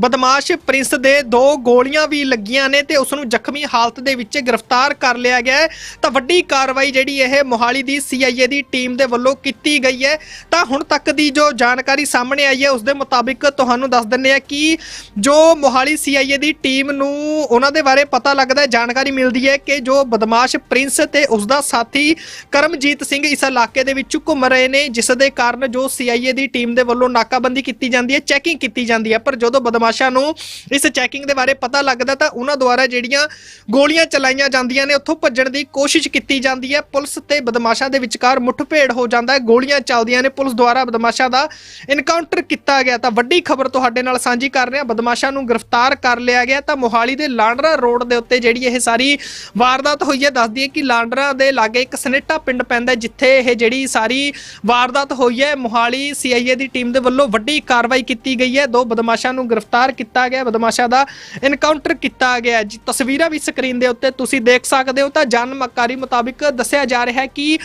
ਬਦਮਾਸ਼ ਪ੍ਰਿੰਸ ਦੇ ਦੋ ਗੋਲੀਆਂ ਵੀ ਲੱਗੀਆਂ ਨੇ ਤੇ ਉਸ ਨੂੰ ਜ਼ਖਮੀ ਹਾਲਤ ਦੇ ਵਿੱਚ ਗ੍ਰਿਫਤਾਰ ਕਰ ਲਿਆ ਗਿਆ ਹੈ। ਤਾਂ ਵੱਡੀ ਕਾਰਵਾਈ ਜਿਹੜੀ ਇਹ ਮੋਹਾਲੀ ਦੀ ਸੀਆਈਏ ਦੀ ਟੀਮ ਦੇ ਵੱਲੋਂ ਕੀਤੀ ਗਈ ਹੈ। ਤਾਂ ਹੁਣ ਤੱਕ ਦੀ ਜੋ ਜਾਣਕਾਰੀ ਸਾਹਮਣੇ ਆਈ ਹੈ, ਉਸ ਦੇ ਮੁਤਾਬਿਕ ਤੁਹਾਨੂੰ ਦੱਸ ਦਿੰਨੇ ਆ ਕਿ ਜੋ ਮੋਹਾਲੀ ਸੀਆਈਏ ਦੀ ਟੀਮ ਨੂੰ ਉਹਨਾਂ ਦੇ ਬਾਰੇ ਪਤਾ ਲੱਗਦਾ ਜਾਣਕਾਰੀ ਮਿਲਦੀ ਹੈ ਕਿ ਜੋ ਬਦਮਾਸ਼ ਪ੍ਰਿੰਸ ਤੇ ਉਸ ਦਾ ਸਾਥੀ ਕਰਮਜੀਤ ਸਿੰਘ ਇਸ ਇਲਾਕੇ ਦੇ ਵਿੱਚ ਘੁੰਮ ਰਹੇ ਨੇ, ਜਿਸ ਦੇ ਕਾਰਨ ਜੋ ਸੀਆਈਏ ਦੀ ਟੀਮ ਦੇ ਵੱਲੋਂ ਨਾਕਾਬੰਦੀ ਕੀਤੀ ਜਾਂਦੀ ਹੈ ਚੈਕਿੰਗ ਕੀਤੀ ਜਾਂਦੀ ਹੈ। ਪਰ ਜਦੋਂ ਬਦਮਾਸ਼ਾਂ ਨੂੰ ਇਸ ਚੈਕਿੰਗ ਦੇ ਬਾਰੇ ਪਤਾ ਲੱਗਦਾ ਤਾਂ ਉਹਨਾਂ ਦੁਆਰਾ ਜਿਹੜੀਆਂ ਗੋਲੀਆਂ ਚਲਾਈਆਂ ਜਾਂਦੀਆਂ ਨੇ, ਉੱਥੋਂ ਭੱਜਣ ਦੀ ਕੋਸ਼ਿਸ਼ ਕੀਤੀ ਜਾਂਦੀ ਹੈ। ਪੁਲਿਸ ਤੇ ਬਦਮਾਸ਼ਾਂ ਦੇ ਵਿਚਕਾਰ ਮੁੱਠਭੇੜ ਹੋ ਜਾਂਦਾ ਹੈ, ਗੋਲੀਆਂ ਚੱਲਦੀਆਂ ਨੇ। ਪੁਲਿਸ ਦੁਆਰਾ ਬਦਮਾਸ਼ਾਂ ਦਾ ਇਨਕਾਊਂਟਰ ਕੀਤਾ ਗਿਆ ਤਾਂ ਵੱਡੀ ਖਬਰ ਤੁਹਾਡੇ ਨਾਲ ਸਾਂਝੀ ਕਰ ਰਹੇ। ਹਾਂ ਬਦਮਾਸ਼ਾਂ ਨੂੰ ਗ੍ਰਿਫਤਾਰ ਕਰ ਲਿਆ ਗਿਆ ਤਾਂ ਮੋਹਾਲੀ ਦੇ ਲਾਂਡਰਾ ਰੋਡ ਦੇ ਉੱਤੇ ਜਿਹੜੀ ਇਹ ਸਾਰੀ ਵਾਰਦਾਤ ਹੋਈ ਹੈ ਦੱਸਦੀ ਹੈ ਕਿ ਲਾਂਡਰਾ ਦੇ ਲਾਗੇ ਇੱਕ ਸਨੇਟਾ ਪਿੰਡ ਪੈਂਦਾ ਜਿੱਥੇ ਇਹ ਜਿਹੜੀ ਸਾਰੀ ਵਾਰਦਾਤ ਹੋਈ ਹੈ, ਮੋਹਾਲੀ ਸੀਆਈਏ ਦੀ ਟੀਮ ਦੇ ਵੱਲੋਂ ਵੱਡੀ ਕਾਰਵਾਈ ਕੀਤੀ ਗਈ ਹੈ। ਦੋ ਬਦਮਾਸ਼ਾਂ ਨੂੰ ਗ੍ਰਿਫਤਾਰ ਕੀਤਾ ਗਿਆ, ਬਦਮਾਸ਼ਾਂ ਦਾ ਇਨਕਾਊਂਟਰ ਕੀਤਾ ਗਿਆ ਜੀ, ਤਸਵੀਰਾਂ ਵੀ ਸਕਰੀਨ ਦੇ ਉੱਤੇ ਤੁਸੀਂ ਦੇਖ ਸਕਦੇ ਹੋ, ਤਾਂ ਜਾਣਕਾਰੀ ਮੁਤਾਬਿਕ ਦੱਸਿਆ ਜਾ ਰਿਹਾ ਹੈ ਕਿ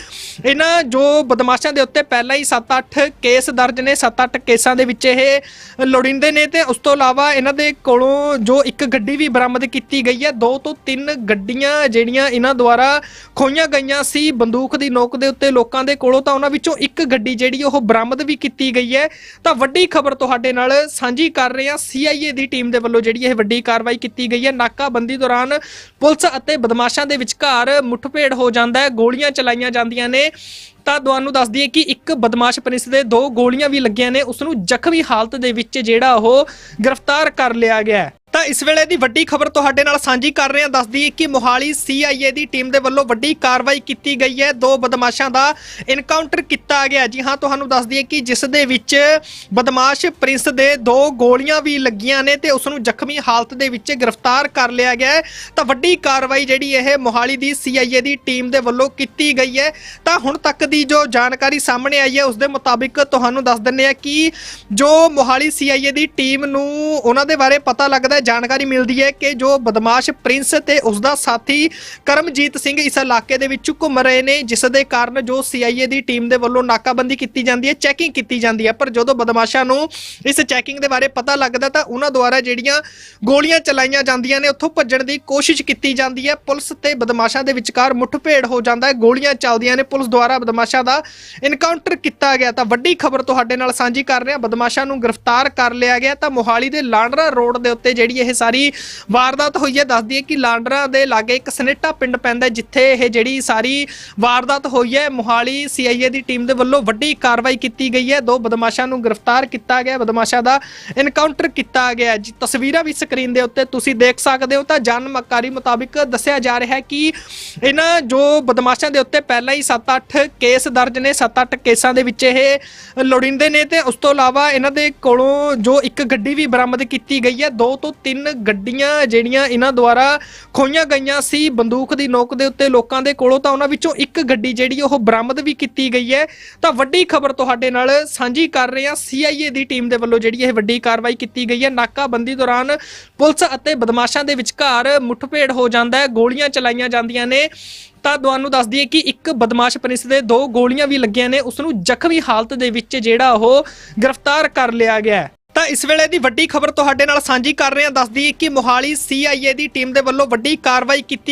ਇਹਨਾਂ ਜੋ ਬਦਮਾਸ਼ਾਂ ਦੇ ਉੱਤੇ ਪਹਿਲਾਂ ਹੀ 7-8 ਕੇਸ ਦਰਜ ਨੇ 7-8 ਕੇਸਾਂ ਦੇ ਵਿੱਚ ਇਹ ਲੋੜਿੰਦੇ ਨੇ ਤੇ ਉਸ ਤੋਂ ਇਲਾਵਾ ਇਹਨਾਂ ਦੇ ਕੋਲੋਂ ਜੋ ਇੱਕ ਗੱਡੀ ਵੀ ਬਰਾਮਦ ਕੀਤੀ ਗਈ ਹੈ, ਦੋ ਤੋਂ ਤਿੰਨ ਗੱਡੀਆਂ ਜਿਹੜੀਆਂ ਇਹਨਾਂ ਦੁਆਰਾ ਖੋਈਆਂ ਗਈਆਂ ਸੀ ਬੰਦੂਕ ਦੀ ਨੋਕ ਦੇ ਉੱਤੇ ਲੋਕਾਂ ਦੇ ਕੋਲੋਂ, ਤਾਂ ਉਹਨਾਂ ਵਿੱਚੋਂ ਇੱਕ ਗੱਡੀ ਜਿਹੜੀ ਉਹ ਬਰਾਮਦ ਵੀ ਕੀਤੀ ਗਈ ਹੈ। ਤਾਂ ਵੱਡੀ ਖਬਰ ਤੁਹਾਡੇ ਨਾਲ ਸਾਂਝੀ ਕਰ ਰਹੇ ਹਾਂ। ਸੀਆਈਏ ਦੀ ਟੀਮ ਦੇ ਵੱਲੋਂ ਜਿਹੜੀ ਇਹ ਵੱਡੀ ਕਾਰਵਾਈ ਕੀਤੀ ਗਈ ਹੈ। ਨਾਕਾਬੰਦੀ ਦੌਰਾਨ ਪੁਲਿਸ ਅਤੇ ਬਦਮਾਸ਼ਾਂ ਦੇ ਵਿਚਕਾਰ ਮੁੱਠਭੇੜ ਹੋ ਜਾਂਦਾ ਹੈ। ਗੋਲੀਆਂ ਚਲਾਈਆਂ ਜਾਂਦੀਆਂ ਨੇ। ਤਾਂ ਤੁਹਾਨੂੰ ਦੱਸ ਦਈਏ ਕਿ ਇੱਕ ਬਦਮਾਸ਼ ਪ੍ਰਿੰਸ ਦੇ ਦੋ ਗੋਲੀਆਂ ਵੀ ਲੱਗੀਆਂ ਨੇ। ਉਸ ਨੂੰ ਜ਼ਖਮੀ ਹਾਲਤ ਦੇ ਵਿੱਚ ਜਿਹੜਾ ਉਹ ਗ੍ਰਿਫਤਾਰ ਕਰ ਲਿਆ ਗਿਆ ਤਾਂ ਇਸ ਵੇਲੇ ਦੀ ਵੱਡੀ ਖਬਰ ਤੁਹਾਡੇ ਨਾਲ ਸਾਂਝੀ ਕਰ ਰਹੇ ਹਾਂ ਦੱਸਦੀ ਹੈ ਕਿ ਮੋਹਾਲੀ ਸੀਆਈਏ ਦੀ ਟੀਮ ਦੇ ਵੱਲੋਂ ਵੱਡੀ ਕਾਰਵਾਈ ਕੀਤੀ ਗਈ ਹੈ। ਦੋ ਬਦਮਾਸ਼ਾਂ ਦਾ ਇਨਕਾਊਂਟਰ ਕੀਤਾ ਗਿਆ। ਜੀ ਹਾਂ, ਤੁਹਾਨੂੰ ਦੱਸਦੀ ਹੈ ਕਿ ਜਿਸ ਦੇ ਵਿੱਚ ਬਦਮਾਸ਼ ਪ੍ਰਿੰਸ ਦੇ ਦੋ ਗੋਲੀਆਂ ਵੀ ਲੱਗੀਆਂ ਨੇ ਤੇ ਉਸ ਨੂੰ ਜ਼ਖਮੀ ਹਾਲਤ ਦੇ ਵਿੱਚ ਗ੍ਰਿਫਤਾਰ ਕਰ ਲਿਆ ਗਿਆ ਹੈ। ਤਾਂ ਵੱਡੀ ਕਾਰਵਾਈ ਜਿਹੜੀ ਇਹ ਮੋਹਾਲੀ ਦੀ ਸੀਆਈਏ ਦੀ ਟੀਮ ਦੇ ਵੱਲੋਂ ਕੀਤੀ ਗਈ ਹੈ। ਤਾਂ ਹੁਣ ਤੱਕ ਦੀ ਜੋ ਜਾਣਕਾਰੀ ਸਾਹਮਣੇ ਆਈ ਹੈ, ਉਸ ਦੇ ਮੁਤਾਬਿਕ ਤੁਹਾਨੂੰ ਦੱਸ ਦਿੰਨੇ ਆ ਕਿ ਜੋ ਮੋਹਾਲੀ ਸੀਆਈਏ ਦੀ ਟੀਮ ਨੂੰ ਉਹਨਾਂ ਦੇ ਬਾਰੇ ਪਤਾ ਲੱਗਦਾ ਜਾਣਕਾਰੀ ਮਿਲਦੀ ਹੈ ਕਿ ਜੋ ਬਦਮਾਸ਼ ਪ੍ਰਿੰਸ ਤੇ ਉਸ ਦਾ ਸਾਥੀ ਕਰਮਜੀਤ ਸਿੰਘ ਇਸ ਇਲਾਕੇ ਦੇ ਵਿੱਚ ਘੁੰਮ ਰਹੇ ਨੇ, ਜਿਸ ਦੇ ਕਾਰਨ ਜੋ ਸੀਆਈਏ ਦੀ ਟੀਮ ਦੇ ਵੱਲੋਂ ਨਾਕਾਬੰਦੀ ਕੀਤੀ ਜਾਂਦੀ ਹੈ ਚੈਕਿੰਗ ਕੀਤੀ ਜਾਂਦੀ ਹੈ। ਪਰ ਜਦੋਂ ਬਦਮਾਸ਼ਾਂ ਨੂੰ ਇਸ ਚੈਕਿੰਗ ਦੇ ਬਾਰੇ ਪਤਾ ਲੱਗਦਾ ਤਾਂ ਉਹਨਾਂ ਦੁਆਰਾ ਜਿਹੜੀਆਂ ਗੋਲੀਆਂ ਚਲਾਈਆਂ ਜਾਂਦੀਆਂ ਨੇ, ਉੱਥੋਂ ਭੱਜਣ ਦੀ ਕੋਸ਼ਿਸ਼ ਕੀਤੀ ਜਾਂਦੀ ਹੈ। ਪੁਲਿਸ ਤੇ ਬਦਮਾਸ਼ਾਂ ਦੇ ਵਿਚਕਾਰ ਮੁੱਠਭੇੜ ਹੋ ਜਾਂਦਾ ਹੈ, ਗੋਲੀਆਂ ਚੱਲਦੀਆਂ ਨੇ। ਪੁਲਿਸ ਦੁਆਰਾ ਬਦਮਾਸ਼ਾਂ ਦਾ ਇਨਕਾਊਂਟਰ ਕੀਤਾ ਗਿਆ ਤਾਂ ਵੱਡੀ ਖਬਰ ਤੁਹਾਡੇ ਨਾਲ ਸਾਂਝੀ ਕਰ ਰਹੇ। ਹਾਂ ਬਦਮਾਸ਼ਾਂ ਨੂੰ ਗ੍ਰਿਫਤਾਰ ਕਰ ਲਿਆ ਗਿਆ ਤਾਂ ਮੋਹਾਲੀ ਦੇ ਲਾਂਡਰਾ ਰੋਡ ਦੇ ਉੱਤੇ ਜਿਹੜੀ ਜਿਹੜੀ ਇਹ ਸਾਰੀ ਵਾਰਦਾਤ ਹੋਈ ਹੈ ਦੱਸਦੀ ਹੈ ਕਿ ਲਾਂਡਰਾ ਦੇ ਲਾਗੇ ਇੱਕ ਸਨੇਟਾ ਪਿੰਡ ਪੈਂਦਾ ਜਿੱਥੇ ਇਹ ਜਿਹੜੀ ਸਾਰੀ ਵਾਰਦਾਤ ਹੋਈ ਹੈ, ਮੋਹਾਲੀ ਸੀਆਈਏ ਦੀ ਟੀਮ ਦੇ ਵੱਲੋਂ ਵੱਡੀ ਕਾਰਵਾਈ ਕੀਤੀ ਗਈ ਹੈ। ਦੋ ਬਦਮਾਸ਼ਾਂ ਨੂੰ ਗ੍ਰਿਫਤਾਰ ਕੀਤਾ ਗਿਆ, ਬਦਮਾਸ਼ਾਂ ਦਾ ਐਨਕਾਊਂਟਰ ਕੀਤਾ ਗਿਆ ਜੀ, ਤਸਵੀਰਾਂ ਵੀ ਸਕਰੀਨ ਦੇ ਉੱਤੇ ਤੁਸੀਂ ਦੇਖ ਸਕਦੇ ਹੋ, ਤਾਂ ਜਾਣਕਾਰੀ ਮੁਤਾਬਿਕ ਦੱਸਿਆ ਜਾ ਰਿਹਾ ਹੈ ਕਿ ਇਹਨਾਂ ਜੋ ਬਦਮਾਸ਼ਾਂ ਦੇ ਉੱਤੇ ਪਹਿਲਾਂ ਹੀ 7-8 ਕੇਸ ਦਰਜ ਨੇ 7-8 ਕੇਸਾਂ ਦੇ ਵਿੱਚ ਇਹ ਲੋੜਿੰਦੇ ਨੇ ਤੇ ਉਸ ਤੋਂ ਇਲਾਵਾ ਇਹਨਾਂ ਦੇ ਕੋਲੋਂ ਜੋ ਇੱਕ ਗੱਡੀ ਵੀ ਬਰਾਮਦ ਕੀਤੀ ਗਈ ਹੈ, ਦੋ ਤੋਂ ਤਿੰਨ ਗੱਡੀਆਂ ਜਿਹੜੀਆਂ ਇਹਨਾਂ ਦੁਆਰਾ ਖੋਈਆਂ ਗਈਆਂ ਸੀ ਬੰਦੂਕ ਦੀ ਨੋਕ ਦੇ ਉੱਤੇ ਲੋਕਾਂ ਦੇ ਕੋਲੋਂ, ਤਾਂ ਉਹਨਾਂ ਵਿੱਚੋਂ ਇੱਕ ਗੱਡੀ ਜਿਹੜੀ ਉਹ ਬਰਾਮਦ ਵੀ ਕੀਤੀ ਗਈ ਹੈ। ਤਾਂ ਵੱਡੀ ਖਬਰ ਤੁਹਾਡੇ ਨਾਲ ਸਾਂਝੀ ਕਰ ਰਹੇ ਹਾਂ। ਸੀਆਈਏ ਦੀ ਟੀਮ ਦੇ ਵੱਲੋਂ ਜਿਹੜੀ ਇਹ ਵੱਡੀ ਕਾਰਵਾਈ ਕੀਤੀ ਗਈ ਹੈ। ਨਾਕਾਬੰਦੀ ਦੌਰਾਨ ਪੁਲਿਸ ਅਤੇ ਬਦਮਾਸ਼ਾਂ ਦੇ ਵਿਚਕਾਰ ਮੁੱਠਭੇੜ ਹੋ ਜਾਂਦਾ ਹੈ। ਗੋਲੀਆਂ ਚਲਾਈਆਂ ਜਾਂਦੀਆਂ ਨੇ। ਤਾਂ ਤੁਹਾਨੂੰ ਦੱਸ ਦਈਏ ਕਿ ਇੱਕ ਬਦਮਾਸ਼ ਪੁਲਿਸ ਦੇ ਦੋ ਗੋਲੀਆਂ ਵੀ ਲੱਗੀਆਂ ਨੇ। ਉਸ ਨੂੰ ਜ਼ਖਮੀ ਹਾਲਤ ਦੇ ਵਿੱਚ ਜਿਹੜਾ ਉਹ ਗ੍ਰਿਫਤਾਰ ਕਰ ਲਿਆ ਗਿਆ ਤਾਂ ਇਸ ਵੇਲੇ ਦੀ ਵੱਡੀ ਖਬਰ ਤੁਹਾਡੇ ਨਾਲ ਸਾਂਝੀ ਕਰ ਰਹੇ ਹਾਂ। ਦੱਸ ਦਈਏ ਕਿ ਮੋਹਾਲੀ ਸੀਆਈਏ ਦੀ ਟੀਮ ਦੇ ਵੱਲੋਂ ਵੱਡੀ ਕਾਰਵਾਈ ਕੀਤੀ